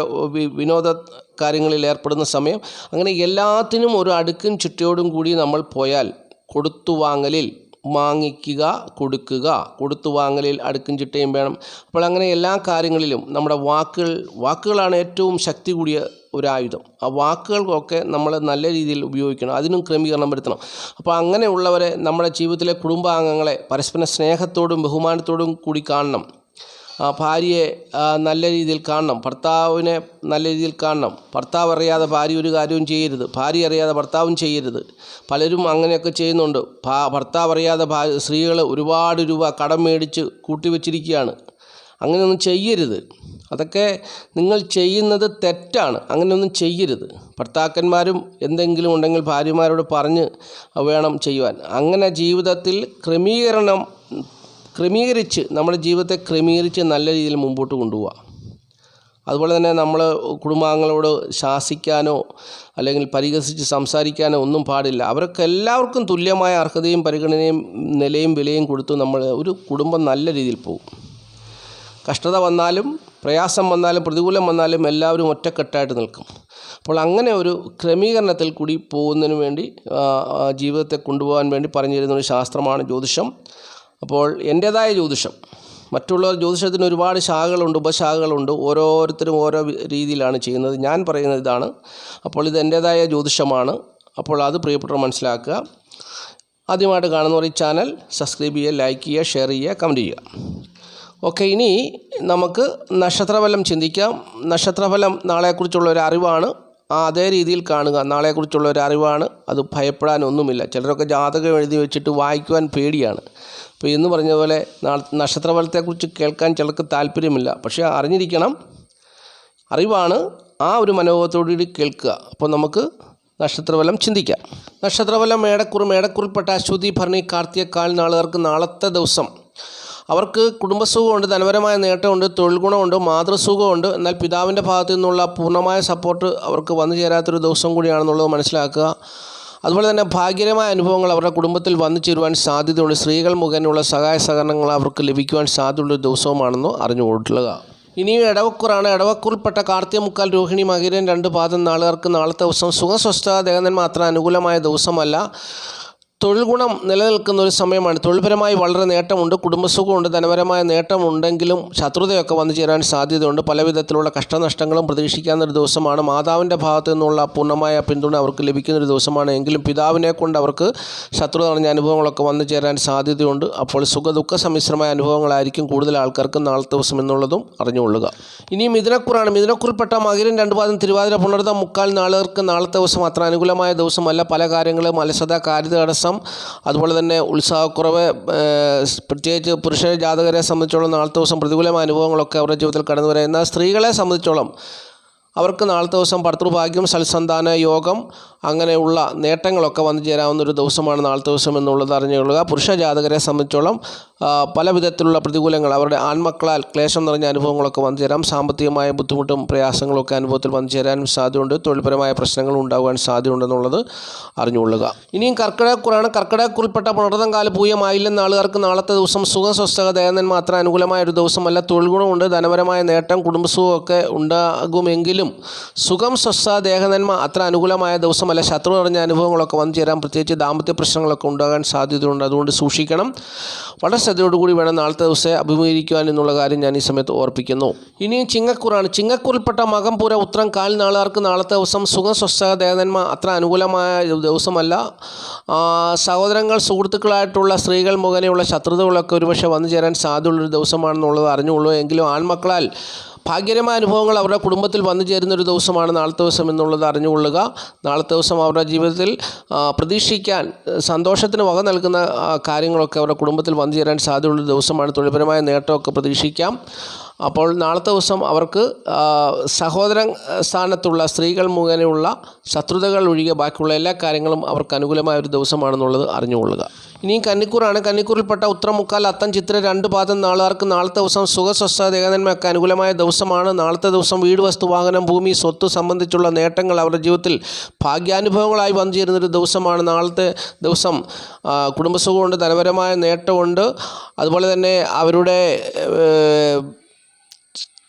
വിനോദ കാര്യങ്ങളിൽ ഏർപ്പെടുന്ന സമയം അങ്ങനെ എല്ലാത്തിനും ഒരു അടുക്കും ചിട്ടയോടും കൂടി നമ്മൾ പോയാൽ കൊടുത്തു വാങ്ങലിൽ വാങ്ങിക്കുക കൊടുക്കുക കൊടുത്തു വാങ്ങലിൽ അടുക്കും ചിട്ടയും വേണം. അപ്പോൾ അങ്ങനെ എല്ലാ കാര്യങ്ങളിലും നമ്മുടെ വാക്കുകൾ വാക്കുകളാണ് ഏറ്റവും ശക്തി കൂടിയ ഒരായുധം. ആ വാക്കുകൾക്കൊക്കെ നമ്മൾ നല്ല രീതിയിൽ ഉപയോഗിക്കണം അതിനും ക്രമീകരണം വരുത്തണം. അപ്പോൾ അങ്ങനെയുള്ളവരെ നമ്മുടെ ജീവിതത്തിലെ കുടുംബാംഗങ്ങളെ പരസ്പര സ്നേഹത്തോടും ബഹുമാനത്തോടും കൂടി കാണണം. ഭാര്യയെ നല്ല രീതിയിൽ കാണണം. ഭർത്താവിനെ നല്ല രീതിയിൽ കാണണം. ഭർത്താവ് അറിയാതെ ഭാര്യ ഒരു കാര്യവും ചെയ്യരുത്. ഭാര്യ അറിയാതെ ഭർത്താവും ചെയ്യരുത്. പലരും അങ്ങനെയൊക്കെ ചെയ്യുന്നുണ്ട്. ഭർത്താവ് അറിയാതെ സ്ത്രീകൾ ഒരുപാട് രൂപ കടം മേടിച്ച് കൂട്ടിവെച്ചിരിക്കുകയാണ്. അങ്ങനെയൊന്നും ചെയ്യരുത്. അതൊക്കെ നിങ്ങൾ ചെയ്യുന്നത് തെറ്റാണ്. അങ്ങനെയൊന്നും ചെയ്യരുത്. ഭർത്താക്കന്മാരും എന്തെങ്കിലും ഉണ്ടെങ്കിൽ ഭാര്യമാരോട് പറഞ്ഞ് വേണം ചെയ്യുവാൻ. അങ്ങനെ ജീവിതത്തിൽ ക്രമീകരണം ക്രമീകരിച്ച് നമ്മുടെ ജീവിതത്തെ ക്രമീകരിച്ച് നല്ല രീതിയിൽ മുമ്പോട്ട് കൊണ്ടുപോവുക അതുപോലെ തന്നെ നമ്മൾ കുടുംബാംഗങ്ങളോട് ശാസിക്കാനോ അല്ലെങ്കിൽ പരിഹസിച്ച് സംസാരിക്കാനോ ഒന്നും പാടില്ല. അവർക്ക് എല്ലാവർക്കും തുല്യമായ അർഹതയും പരിഗണനയും നിലയും വിലയും കൊടുത്ത് നമ്മൾ ഒരു കുടുംബം നല്ല രീതിയിൽ പോകും. കഷ്ടത വന്നാലും പ്രയാസം വന്നാലും പ്രതികൂലം വന്നാലും എല്ലാവരും ഒറ്റക്കെട്ടായിട്ട് നിൽക്കും. അപ്പോൾ അങ്ങനെ ഒരു ക്രമീകരണത്തിൽ കൂടി പോകുന്നതിന് വേണ്ടി ജീവിതത്തെ കൊണ്ടുപോകാൻ വേണ്ടി പറഞ്ഞു തരുന്ന ഒരു ശാസ്ത്രമാണ് ജ്യോതിഷം. അപ്പോൾ എന്റേതായ ജ്യോതിഷം. മറ്റുള്ള ജ്യോതിഷത്തിന് ഒരുപാട് ശാഖകളുണ്ട് ഉപശാഖകളുണ്ട്. ഓരോരുത്തരും ഓരോ രീതിയിലാണ് ചെയ്യുന്നത്. ഞാൻ പറയുന്നത് ഇതാണ്. അപ്പോൾ ഇത് എന്റേതായ ജ്യോതിഷമാണ്. അപ്പോൾ അത് പ്രിയപ്പെട്ടവർ മനസ്സിലാക്കുക. ആദ്യമായിട്ട് കാണുന്നവർ ഈ ചാനൽ സബ്സ്ക്രൈബ് ചെയ്യുക ലൈക്ക് ചെയ്യുക ഷെയർ ചെയ്യുക കമന്റ് ചെയ്യുക. ഓക്കെ ഇനി നമുക്ക് നക്ഷത്രഫലം ചിന്തിക്കാം. നക്ഷത്രഫലം നാളെക്കുറിച്ചുള്ള ഒരു അറിവാണ്. ആ അതേ രീതിയിൽ കാണുക. നാളെക്കുറിച്ചുള്ള ഒരു അറിവാണ്. അത് ഭയപ്പെടാനൊന്നുമില്ല ചിലരൊക്കെ ജാതകം എഴുതി വെച്ചിട്ട് വായിക്കുവാൻ പേടിയാണ്. അപ്പോൾ ഇന്ന് പറഞ്ഞ പോലെ നക്ഷത്രഫലത്തെക്കുറിച്ച് കേൾക്കാൻ ചിലർക്ക് താല്പര്യമില്ല. പക്ഷേ അറിഞ്ഞിരിക്കണം. അറിവാണ്. ആ ഒരു മനോഭാവത്തോടുകൂടി കേൾക്കുക. അപ്പോൾ നമുക്ക് നക്ഷത്രഫലം ചിന്തിക്കാം. നക്ഷത്രഫലം മേടക്കുറി മേടക്കുറിൽപ്പെട്ട അശ്വതി ഭരണി കാർത്തിക കാൽ നാളുകാർക്ക് നാളത്തെ ദിവസം അവർക്ക് കുടുംബസുഖമുണ്ട് ധനപരമായ നേട്ടമുണ്ട് തൊഴിൽ ഗുണമുണ്ട് മാതൃസുഖമുണ്ട്. എന്നാൽ പിതാവിന്റെ ഭാഗത്തു നിന്നുള്ള പൂർണമായ സപ്പോർട്ട് അവർക്ക് വന്നു ചേരാത്തൊരു ദിവസം കൂടിയാണെന്നുള്ളത് മനസ്സിലാക്കുക. അതുപോലെ തന്നെ ഭാഗ്യകരമായ അനുഭവങ്ങൾ അവരുടെ കുടുംബത്തിൽ വന്നു ചേരുവാൻ സാധ്യതയുള്ള സ്ത്രീകൾ മുഖേനയുള്ള സഹായ സഹകരണങ്ങൾ അവർക്ക് ലഭിക്കുവാൻ സാധ്യതയുള്ള ദിവസവുമാണെന്ന് അറിഞ്ഞുകൊള്ളുക ഇനിയും ഇടവക്കൂറാണ് ഇടവക്കൂറിൽപ്പെട്ട കാർത്തിക മുക്കാൽ രോഹിണി മകരൻ രണ്ട് പാദം നാളുകാർക്ക് നാളത്തെ ദിവസം സുഖസ്വസ്ഥ ദേഹനന്മ അത്ര അനുകൂലമായ ദിവസമല്ല. തൊഴിൽ ഗുണം നിലനിൽക്കുന്ന ഒരു സമയമാണ്. തൊഴിൽപരമായി വളരെ നേട്ടമുണ്ട്. കുടുംബസുഖമുണ്ട്. ധനപരമായ നേട്ടമുണ്ടെങ്കിലും ശത്രുതയൊക്കെ വന്നു ചേരാൻ സാധ്യതയുണ്ട്. പല വിധത്തിലുള്ള കഷ്ടനഷ്ടങ്ങളും പ്രതീക്ഷിക്കാവുന്ന ഒരു ദിവസമാണ്. മാതാവിന്റെ ഭാഗത്തു നിന്നുള്ള പൂർണമായ പിന്തുണ അവർക്ക് ലഭിക്കുന്ന ഒരു ദിവസമാണ്. എങ്കിലും പിതാവിനെ കൊണ്ട് അവർക്ക് ശത്രുത നിറഞ്ഞ അനുഭവങ്ങളൊക്കെ വന്നു ചേരാൻ സാധ്യതയുണ്ട്. അപ്പോൾ സുഖദുഃഖ സമ്മിശ്രമായ അനുഭവങ്ങളായിരിക്കും കൂടുതൽ ആൾക്കാർക്ക് നാളത്തെ ദിവസം എന്നുള്ളതും അറിഞ്ഞുകൊള്ളുക. ഇനി മിഥുനക്കുറാണ്. മിഥുനക്കുറിൽപ്പെട്ട രണ്ട് പാദം തിരുവാതിര പുണർത മുക്കാൽ നാളുകൾക്ക് നാളത്തെ ദിവസം അത്ര അനുകൂലമായ ദിവസമല്ല. പല കാര്യങ്ങളും അലസത കാര്യ തടസ്സം അതുപോലെ തന്നെ ഉത്സാഹക്കുറവ് പ്രത്യേകിച്ച് പുരുഷ ജാതകരെ സംബന്ധിച്ചോളം നാളത്തെ ദിവസം പ്രതികൂലമായ അനുഭവങ്ങളൊക്കെ അവരുടെ ജീവിതത്തിൽ കടന്നു വരാം എന്നാൽ സ്ത്രീകളെ സംബന്ധിച്ചോളം അവർക്ക് നാളത്തെ ദിവസം ഭർത്തൃഭാഗ്യം സൽസന്താന യോഗം അങ്ങനെയുള്ള നേട്ടങ്ങളൊക്കെ വന്നു ചേരാവുന്ന ഒരു ദിവസമാണ് നാളത്തെ ദിവസം എന്നുള്ളത് അറിഞ്ഞുകൊള്ളുക. പുരുഷ ജാതകരെ സംബന്ധിച്ചോളം പല വിധത്തിലുള്ള പ്രതികൂലങ്ങൾ അവരുടെ ആൺമക്കളാൽ ക്ലേശം നിറഞ്ഞ അനുഭവങ്ങളൊക്കെ വന്നു ചേരാം. സാമ്പത്തികമായ ബുദ്ധിമുട്ടും പ്രയാസങ്ങളൊക്കെ അനുഭവത്തിൽ വന്നു ചേരാനും സാധ്യതയുണ്ട്. തൊഴിൽപരമായ പ്രശ്നങ്ങൾ ഉണ്ടാകുവാൻ സാധ്യതയുണ്ടെന്നുള്ളത് അറിഞ്ഞുകൊള്ളുക. ഇനിയും കർക്കിടകക്കുറാണ് കർക്കിടകക്കുറിൽപ്പെട്ട പുണർതം കാല പൂയമായില്ലെന്ന ആളുകാർക്ക് നാളത്തെ ദിവസം സുഖ സ്വസ്ഥത ദയനൻ മാത്രം അനുകൂലമായ ഒരു ദിവസമല്ല. തൊഴിൽ ഗുണമുണ്ട്. ധനപരമായ നേട്ടം കുടുംബസുഖമൊക്കെ ഉണ്ടാകുമെങ്കിലും സുഖം സ്വസ്ഥ ദേഹനന്മ അത്ര അനുകൂലമായ ദിവസമല്ല. ശത്രു നിറഞ്ഞ അനുഭവങ്ങളൊക്കെ വന്നു ചേരാൻ പ്രത്യേകിച്ച് ദാമ്പത്യ പ്രശ്നങ്ങളൊക്കെ ഉണ്ടാകാൻ സാധ്യതയുണ്ട്. അതുകൊണ്ട് സൂക്ഷിക്കണം. വളരെ ശ്രദ്ധയോടുകൂടി വേണം നാളത്തെ ദിവസം അഭിമുഖീകരിക്കുവാൻ എന്നുള്ള കാര്യം ഞാൻ ഈ സമയത്ത് ഓർപ്പിക്കുന്നു. ഇനിയും ചിങ്ങക്കൂറാണ്. ചിങ്ങക്കൂറിൽപ്പെട്ട മകംപുര ഉത്രം കാൽ നാളാർക്ക് നാളത്തെ ദിവസം സുഖ സ്വസ്ഥ ദേവന്മ അത്ര അനുകൂലമായ ദിവസമല്ല. സഹോദരങ്ങൾ സുഹൃത്തുക്കളായിട്ടുള്ള സ്ത്രീകൾ മുഖേനയുള്ള ശത്രുതകളൊക്കെ ഒരുപക്ഷെ വന്നു ചേരാൻ സാധ്യതയുള്ളൊരു ദിവസമാണെന്നുള്ളത് അറിഞ്ഞുള്ളൂ എങ്കിലും ആൺമക്കളാൽ ഭാഗ്യകരമായ അനുഭവങ്ങൾ അവരുടെ കുടുംബത്തിൽ വന്നു ചേരുന്ന ഒരു ദിവസമാണ് നാളത്തെ ദിവസം എന്നുള്ളത് അറിഞ്ഞുകൊള്ളുക. നാളത്തെ ദിവസം അവരുടെ ജീവിതത്തിൽ പ്രതീക്ഷിക്കാൻ സന്തോഷത്തിന് വക നൽകുന്ന കാര്യങ്ങളൊക്കെ അവരുടെ കുടുംബത്തിൽ വന്നു ചേരാൻ സാധ്യതയുള്ള ദിവസമാണ്. തൊഴിൽപരമായ നേട്ടമൊക്കെ പ്രതീക്ഷിക്കാം. അപ്പോൾ നാളത്തെ ദിവസം അവർക്ക് സഹോദര സഹോദരൻ സ്ഥാനത്തുള്ള സ്ത്രീകൾ മുഖേനയുള്ള ശത്രുതകൾ ഒഴികെ ബാക്കിയുള്ള എല്ലാ കാര്യങ്ങളും അവർക്ക് അനുകൂലമായ ഒരു ദിവസമാണെന്നുള്ളത് അറിഞ്ഞുകൊള്ളുക. ഇനിയും കന്നിക്കൂറാണ്. കന്നിക്കൂറിൽപ്പെട്ട ഉത്തരമുക്കാൽ അത്തം ചിത്ര രണ്ട് പാദം നാളുകാർക്ക് നാളത്തെ ദിവസം സുഖസ്വസ്ഥ ദേഹനന്മയൊക്കെ അനുകൂലമായ ദിവസമാണ്. നാളത്തെ ദിവസം വീട് വസ്തു വാഹനം ഭൂമി സ്വത്ത് സംബന്ധിച്ചുള്ള നേട്ടങ്ങൾ അവരുടെ ജീവിതത്തിൽ ഭാഗ്യാനുഭവങ്ങളായി വന്നു ചേരുന്നൊരു ദിവസമാണ്. നാളത്തെ ദിവസം കുടുംബസുഖമുണ്ട് ധനപരമായ നേട്ടമുണ്ട്. അതുപോലെ തന്നെ അവരുടെ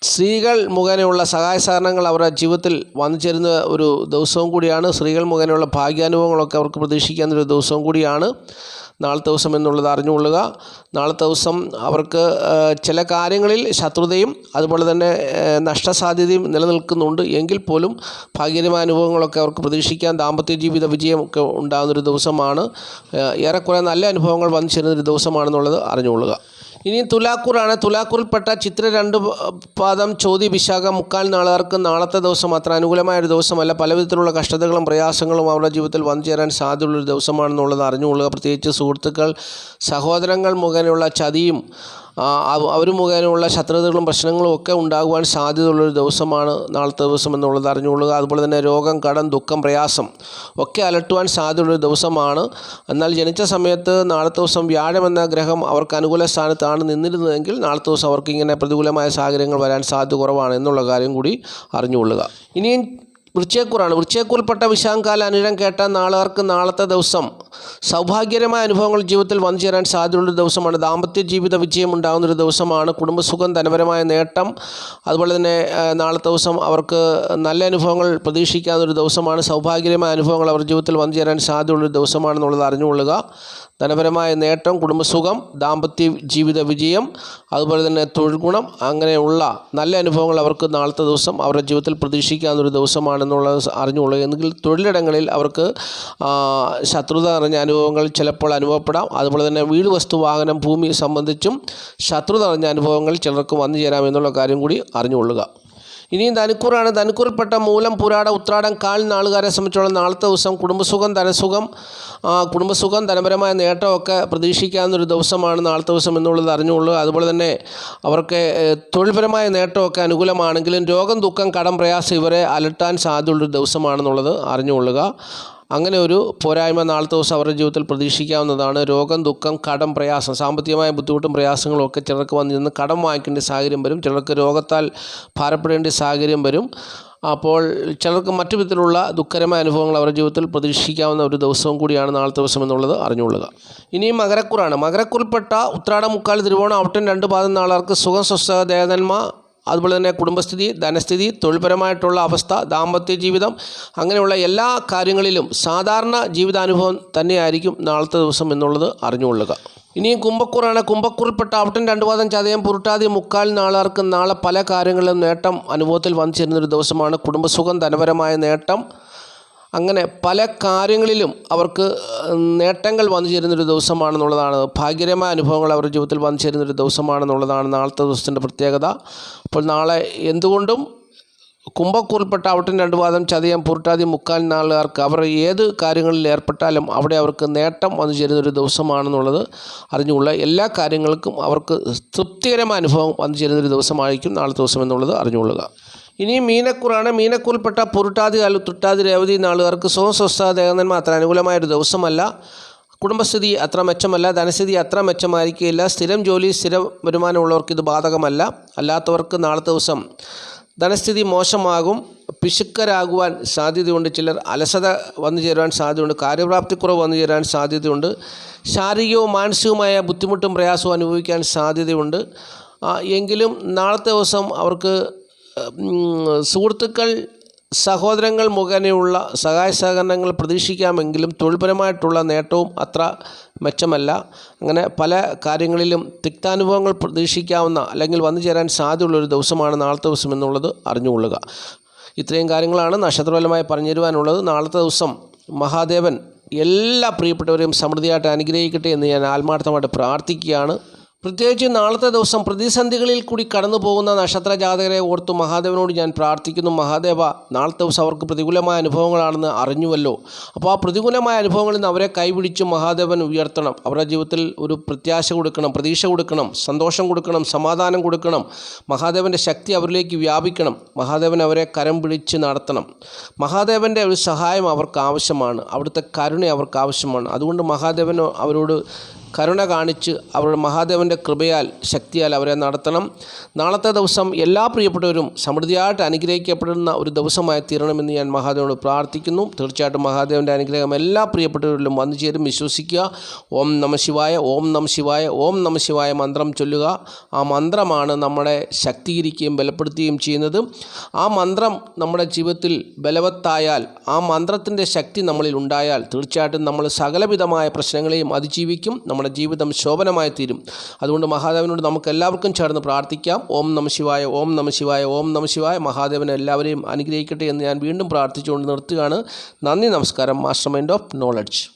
സ്ത്രീകൾ മുഖേനയുള്ള സഹായ സഹകരണങ്ങൾ അവരുടെ ജീവിതത്തിൽ വന്നു ചേരുന്ന ഒരു ദിവസവും കൂടിയാണ്. സ്ത്രീകൾ മുഖേനയുള്ള ഭാഗ്യാനുഭവങ്ങളൊക്കെ അവർക്ക് പ്രതീക്ഷിക്കാവുന്ന ഒരു ദിവസവും കൂടിയാണ്. നാളത്തെ ദിവസം എന്നുള്ളത് അറിഞ്ഞുകൊള്ളുക. നാളത്തെ ദിവസം അവർക്ക് ചില കാര്യങ്ങളിൽ ശത്രുതയും അതുപോലെ തന്നെ നഷ്ടസാധ്യതയും നിലനിൽക്കുന്നുണ്ട്. എങ്കിൽ പോലും ഭാഗ്യകരമായ അനുഭവങ്ങളൊക്കെ അവർക്ക് പ്രതീക്ഷിക്കാൻ ദാമ്പത്യ ജീവിത വിജയമൊക്കെ ഉണ്ടാകുന്നൊരു ദിവസമാണ്. ഏറെക്കുറെ നല്ല അനുഭവങ്ങൾ വന്നു ചേരുന്നൊരു ദിവസമാണെന്നുള്ളത് അറിഞ്ഞുകൊള്ളുക. ഇനി തുലാക്കൂറാണ്. തുലാക്കൂറിൽപ്പെട്ട ചിത്ര രണ്ട് പാദം ചോതി വിശാഖ മുക്കാൽ നാളുകാർക്ക് നാളത്തെ ദിവസം അത്ര അനുകൂലമായ ഒരു ദിവസമല്ല. പലവിധത്തിലുള്ള കഷ്ടതകളും പ്രയാസങ്ങളും അവരുടെ ജീവിതത്തിൽ വന്നു ചേരാൻ സാധ്യതയുള്ളൊരു ദിവസമാണെന്നുള്ളത് അറിഞ്ഞുകൊള്ളുക. പ്രത്യേകിച്ച് സുഹൃത്തുക്കൾ സഹോദരങ്ങൾ മുഖേനയുള്ള ചതിയും അവർ മുഖേനയുള്ള ശത്രുതകളും പ്രശ്നങ്ങളും ഒക്കെ ഉണ്ടാകുവാൻ സാധ്യതയുള്ളൊരു ദിവസമാണ് നാളത്തെ ദിവസം എന്നുള്ളത് അറിഞ്ഞുകൊള്ളുക. അതുപോലെ തന്നെ രോഗം കടം ദുഃഖം പ്രയാസം ഒക്കെ അലട്ടുവാൻ സാധ്യതയുള്ളൊരു ദിവസമാണ്. എന്നാൽ ജനിച്ച സമയത്ത് നാളത്തെ ദിവസം വ്യാഴം എന്ന ഗ്രഹം അവർക്ക് അനുകൂല സ്ഥാനത്താണ് നിന്നിരുന്നതെങ്കിൽ നാളത്തെ ദിവസം അവർക്ക് ഇങ്ങനെ പ്രതികൂലമായ സാഹചര്യങ്ങൾ വരാൻ സാധ്യത കുറവാണ് എന്നുള്ള കാര്യം കൂടി അറിഞ്ഞുകൊള്ളുക. ഇനിയും വൃശ്ചയക്കൂറാണ് വൃശ്ചയക്കൂറിൽപ്പെട്ട വിശാങ്കാല അനുരം കേട്ട നാളുകാർക്ക് നാളത്തെ ദിവസം സൗഭാഗ്യകരമായ അനുഭവങ്ങൾ ജീവിതത്തിൽ വന്നു ചേരാൻ സാധ്യതയുള്ള ഒരു ദിവസമാണ്. ദാമ്പത്യ ജീവിത വിജയം ഉണ്ടാകുന്ന ഒരു ദിവസമാണ്. കുടുംബസുഖം ധനപരമായ നേട്ടം അതുപോലെ തന്നെ നാളത്തെ ദിവസം അവർക്ക് നല്ല അനുഭവങ്ങൾ പ്രതീക്ഷിക്കാവുന്ന ഒരു ദിവസമാണ്. സൗഭാഗ്യകരമായ അനുഭവങ്ങൾ അവർ ജീവിതത്തിൽ വന്നു ചേരാൻ സാധ്യതയുള്ള ഒരു ദിവസമാണെന്നുള്ളത് അറിഞ്ഞുകൊള്ളുക. ധനപരമായ നേട്ടം കുടുംബസുഖം ദാമ്പത്യ ജീവിത വിജയം അതുപോലെ തന്നെ തൊഴിൽ ഗുണം അങ്ങനെയുള്ള നല്ല അനുഭവങ്ങൾ അവർക്ക് നാളത്തെ ദിവസം അവരുടെ ജീവിതത്തിൽ പ്രതീക്ഷിക്കാവുന്നൊരു ദിവസമാണെന്നുള്ളത് അറിഞ്ഞുള്ളൂ എങ്കിൽ തൊഴിലിടങ്ങളിൽ അവർക്ക് ശത്രുത നിറഞ്ഞ അനുഭവങ്ങൾ ചിലപ്പോൾ അനുഭവപ്പെടാം. അതുപോലെ തന്നെ വീട് വസ്തു വാഹനം ഭൂമി സംബന്ധിച്ചും ശത്രുത നിറഞ്ഞ അനുഭവങ്ങൾ ചിലർക്ക് വന്നു ചേരാം എന്നുള്ള കാര്യം കൂടി അറിഞ്ഞുകൊള്ളുക. ഇനിയും ധനുക്കൂറാണ്. ധനുക്കൂറിൽപ്പെട്ട മൂലം പുരാട ഉത്രാടം കാൽ നാളുകാരെ സംബന്ധിച്ചോളം നാളത്തെ ദിവസം കുടുംബസുഖം ധനസുഖം കുടുംബസുഖം ധനപരമായ നേട്ടമൊക്കെ പ്രതീക്ഷിക്കാവുന്നൊരു ദിവസമാണ് നാളത്തെ ദിവസം എന്നുള്ളത് അറിഞ്ഞുള്ളൂ. അതുപോലെ തന്നെ അവർക്ക് തൊഴിൽപരമായ നേട്ടമൊക്കെ അനുകൂലമാണെങ്കിലും രോഗം ദുഃഖം കടം പ്രയാസം ഇവരെ അലട്ടാൻ സാധ്യതയുള്ളൊരു ദിവസമാണെന്നുള്ളത് അറിഞ്ഞുകൊള്ളുക. അങ്ങനെ ഒരു പോരായ്മ നാളത്തെ ദിവസം അവരുടെ ജീവിതത്തിൽ പ്രതീക്ഷിക്കാവുന്നതാണ്. രോഗം ദുഃഖം കടം പ്രയാസം. സാമ്പത്തികമായ ബുദ്ധിമുട്ടും പ്രയാസങ്ങളും ഒക്കെ ചിലർക്ക് വന്നിരുന്ന് കടം വാങ്ങിക്കേണ്ട സാഹചര്യം വരും. ചിലർക്ക് രോഗത്താൽ ഭാരപ്പെടേണ്ട സാഹചര്യം വരും. അപ്പോൾ ചിലർക്ക് മറ്റു വിധത്തിലുള്ള ദുഃഖകരമായ അനുഭവങ്ങൾ അവരുടെ ജീവിതത്തിൽ പ്രതീക്ഷിക്കാവുന്ന ഒരു ദിവസവും കൂടിയാണ് നാളത്തെ ദിവസം എന്നുള്ളത് അറിഞ്ഞുകൊള്ളുക. ഇനിയും മകരക്കുറാണ്. മകരക്കുറിൽപ്പെട്ട ഉത്രാട മുക്കാൽ തിരുവോണം ഔട്ടൻ രണ്ട് പാദം നാളാർക്ക് സുഖം സ്വസ്ഥ ദേവനന്മ അതുപോലെ തന്നെ കുടുംബസ്ഥിതി ധനസ്ഥിതി തൊഴിൽപരമായിട്ടുള്ള അവസ്ഥ ദാമ്പത്യ ജീവിതം അങ്ങനെയുള്ള എല്ലാ കാര്യങ്ങളിലും സാധാരണ ജീവിതാനുഭവം തന്നെയായിരിക്കും നാളത്തെ ദിവസം എന്നുള്ളത് അറിഞ്ഞുകൊള്ളുക. ഇനിയും കുംഭക്കൂറാണ്. കുംഭക്കൂറിൽപ്പെട്ട രണ്ടു വാദം ചതയം പുരുട്ടാതി മുക്കാൽ നാളാർക്ക് നാളെ പല കാര്യങ്ങളിലും നേട്ടം അനുഭവത്തിൽ വന്നു ചേരുന്നൊരു ദിവസമാണ് കുടുംബസുഖം ധനപരമായ നേട്ടം. അങ്ങനെ പല കാര്യങ്ങളിലും അവർക്ക് നേട്ടങ്ങൾ വന്നു ചേരുന്നൊരു ദിവസമാണെന്നുള്ളതാണ്. ഭാഗ്യകരമായ അനുഭവങ്ങൾ അവരുടെ ജീവിതത്തിൽ വന്നു ചേരുന്നൊരു ദിവസമാണെന്നുള്ളതാണ് നാളത്തെ ദിവസത്തിന്റെ പ്രത്യേകത. അപ്പോൾ നാളെ എന്തുകൊണ്ടും കുംഭക്കൂറിൽപ്പെട്ട അവിട്ടൻ രണ്ട് വാദം ചതയം പുരുട്ടാതി മുക്കാൽ നാളുകാർക്ക് അവർ ഏത് കാര്യങ്ങളിൽ ഏർപ്പെട്ടാലും അവിടെ അവർക്ക് നേട്ടം വന്നു ചേരുന്നൊരു ദിവസമാണെന്നുള്ളത് അറിഞ്ഞുകൊള്ളുക എല്ലാ കാര്യങ്ങൾക്കും അവർക്ക് തൃപ്തികരമായ അനുഭവം വന്നു ചേരുന്നൊരു ദിവസമായിരിക്കും നാളത്തെ ദിവസം എന്നുള്ളത് അറിഞ്ഞുകൊള്ളുക. ഇനി മീനക്കൂറാണ്. മീനക്കൂറിൽപ്പെട്ട പുരുട്ടാതി കാലു തുട്ടാതി രേവതി നാളുകാർക്ക് സ്വയം സ്വസ്ഥ ദേവന്മാർ അത്ര അനുകൂലമായൊരു ദിവസമല്ല. കുടുംബസ്ഥിതി അത്ര മെച്ചമല്ല ധനസ്ഥിതി അത്ര മെച്ചമായിരിക്കില്ല സ്ഥിരം ജോലി സ്ഥിര വരുമാനമുള്ളവർക്ക് ഇത് ബാധകമല്ല. അല്ലാത്തവർക്ക് നാളെ ദിവസം ധനസ്ഥിതി മോശമാകും. പിശുക്കരാകുവാൻ സാധ്യതയുണ്ട്. ചിലർ അലസത വന്നു ചേരുവാൻ സാധ്യതയുണ്ട്. കാര്യപ്രാപ്തിക്കുറവ് വന്നു ചേരാൻ സാധ്യതയുണ്ട്. ശാരീരികവും മാനസികവുമായ ബുദ്ധിമുട്ടും പ്രയാസവും അനുഭവിക്കാൻ സാധ്യതയുണ്ട്. എങ്കിലും നാളത്തെ ദിവസം അവർക്ക് സുഹൃത്തുക്കൾ സഹോദരങ്ങൾ മുഖേനയുള്ള സഹായ സഹകരണങ്ങൾ പ്രതീക്ഷിക്കാമെങ്കിലും തൊഴിൽപരമായിട്ടുള്ള നേട്ടവും അത്ര മെച്ചമല്ല. അങ്ങനെ പല കാര്യങ്ങളിലും തിക്താനുഭവങ്ങൾ പ്രതീക്ഷിക്കാവുന്ന അല്ലെങ്കിൽ വന്നു ചേരാൻ സാധ്യതയുള്ള ഒരു ദിവസമാണ് നാളത്തെ ദിവസം എന്നുള്ളത് അറിഞ്ഞുകൊള്ളുക. ഇത്രയും കാര്യങ്ങളാണ് നക്ഷത്രഫലമായി പറഞ്ഞു തരുവാനുള്ളത് നാളത്തെ ദിവസം മഹാദേവൻ എല്ലാ പ്രിയപ്പെട്ടവരെയും സമൃദ്ധിയായിട്ട് അനുഗ്രഹിക്കട്ടെ എന്ന് ഞാൻ ആത്മാർത്ഥമായിട്ട് പ്രാർത്ഥിക്കുകയാണ്. പ്രത്യേകിച്ച് നാളത്തെ ദിവസം പ്രതിസന്ധികളിൽ കൂടി കടന്നു പോകുന്ന നക്ഷത്ര ജാതകരെ ഓർത്ത് മഹാദേവനോട് ഞാൻ പ്രാർത്ഥിക്കുന്നു. മഹാദേവ നാളത്തെ ദിവസം അവർക്ക് പ്രതികൂലമായ അനുഭവങ്ങളാണെന്ന് അറിഞ്ഞുവല്ലോ. അപ്പോൾ ആ പ്രതികൂലമായ അനുഭവങ്ങളിൽ നിന്ന് അവരെ കൈപിടിച്ച് മഹാദേവൻ ഉയർത്തണം. അവരുടെ ജീവിതത്തിൽ ഒരു പ്രത്യാശ കൊടുക്കണം പ്രതീക്ഷ കൊടുക്കണം സന്തോഷം കൊടുക്കണം സമാധാനം കൊടുക്കണം. മഹാദേവന്റെ ശക്തി അവരിലേക്ക് വ്യാപിക്കണം. മഹാദേവൻ അവരെ കരം പിടിച്ച് നടത്തണം. മഹാദേവന്റെ ഒരു സഹായം അവർക്ക് ആവശ്യമാണ്. അവിടുത്തെ കരുണ അവർക്ക് ആവശ്യമാണ്. അതുകൊണ്ട് മഹാദേവൻ അവരോട് കരുണ കാണിച്ച് അവരുടെ മഹാദേവന്റെ കൃപയാൽ ശക്തിയാൽ അവരെ നടത്തണം. നാളത്തെ ദിവസം എല്ലാ പ്രിയപ്പെട്ടവരും സമൃദ്ധിയായിട്ട് അനുഗ്രഹിക്കപ്പെടുന്ന ഒരു ദിവസമായി തീരണമെന്ന് ഞാൻ മഹാദേവനോട് പ്രാർത്ഥിക്കുന്നു. തീർച്ചയായിട്ടും മഹാദേവന്റെ അനുഗ്രഹം എല്ലാ പ്രിയപ്പെട്ടവരിലും വന്നു ചേരും. വിശ്വസിക്കുക. ഓം നമ ശിവായ ഓം നമ ശിവായ ഓം നമ ശിവായ മന്ത്രം ചൊല്ലുക. ആ മന്ത്രമാണ് നമ്മളെ ശക്തീകരിക്കുകയും ബലപ്പെടുത്തുകയും ചെയ്യുന്നത്. ആ മന്ത്രം നമ്മുടെ ജീവിതത്തിൽ ബലവത്തായാൽ ആ മന്ത്രത്തിന്റെ ശക്തി നമ്മളിൽ ഉണ്ടായാൽ തീർച്ചയായിട്ടും നമ്മൾ സകലവിധമായ പ്രശ്നങ്ങളെയും അതിജീവിക്കും. നമ്മുടെ ജീവിതം ശോഭനമായി തീരും. അതുകൊണ്ട് മഹാദേവനോട് നമുക്ക് എല്ലാവർക്കും ചേർന്ന് പ്രാർത്ഥിക്കാം. ഓം നമ ശിവായ ഓം നമ ശിവായ ഓം നമ ശിവായ. മഹാദേവൻ എല്ലാവരെയും അനുഗ്രഹിക്കട്ടെ എന്ന് ഞാൻ വീണ്ടും പ്രാർത്ഥിച്ചുകൊണ്ട് നിർത്തുകയാണ്. നന്ദി നമസ്കാരം. Master mind of knowledge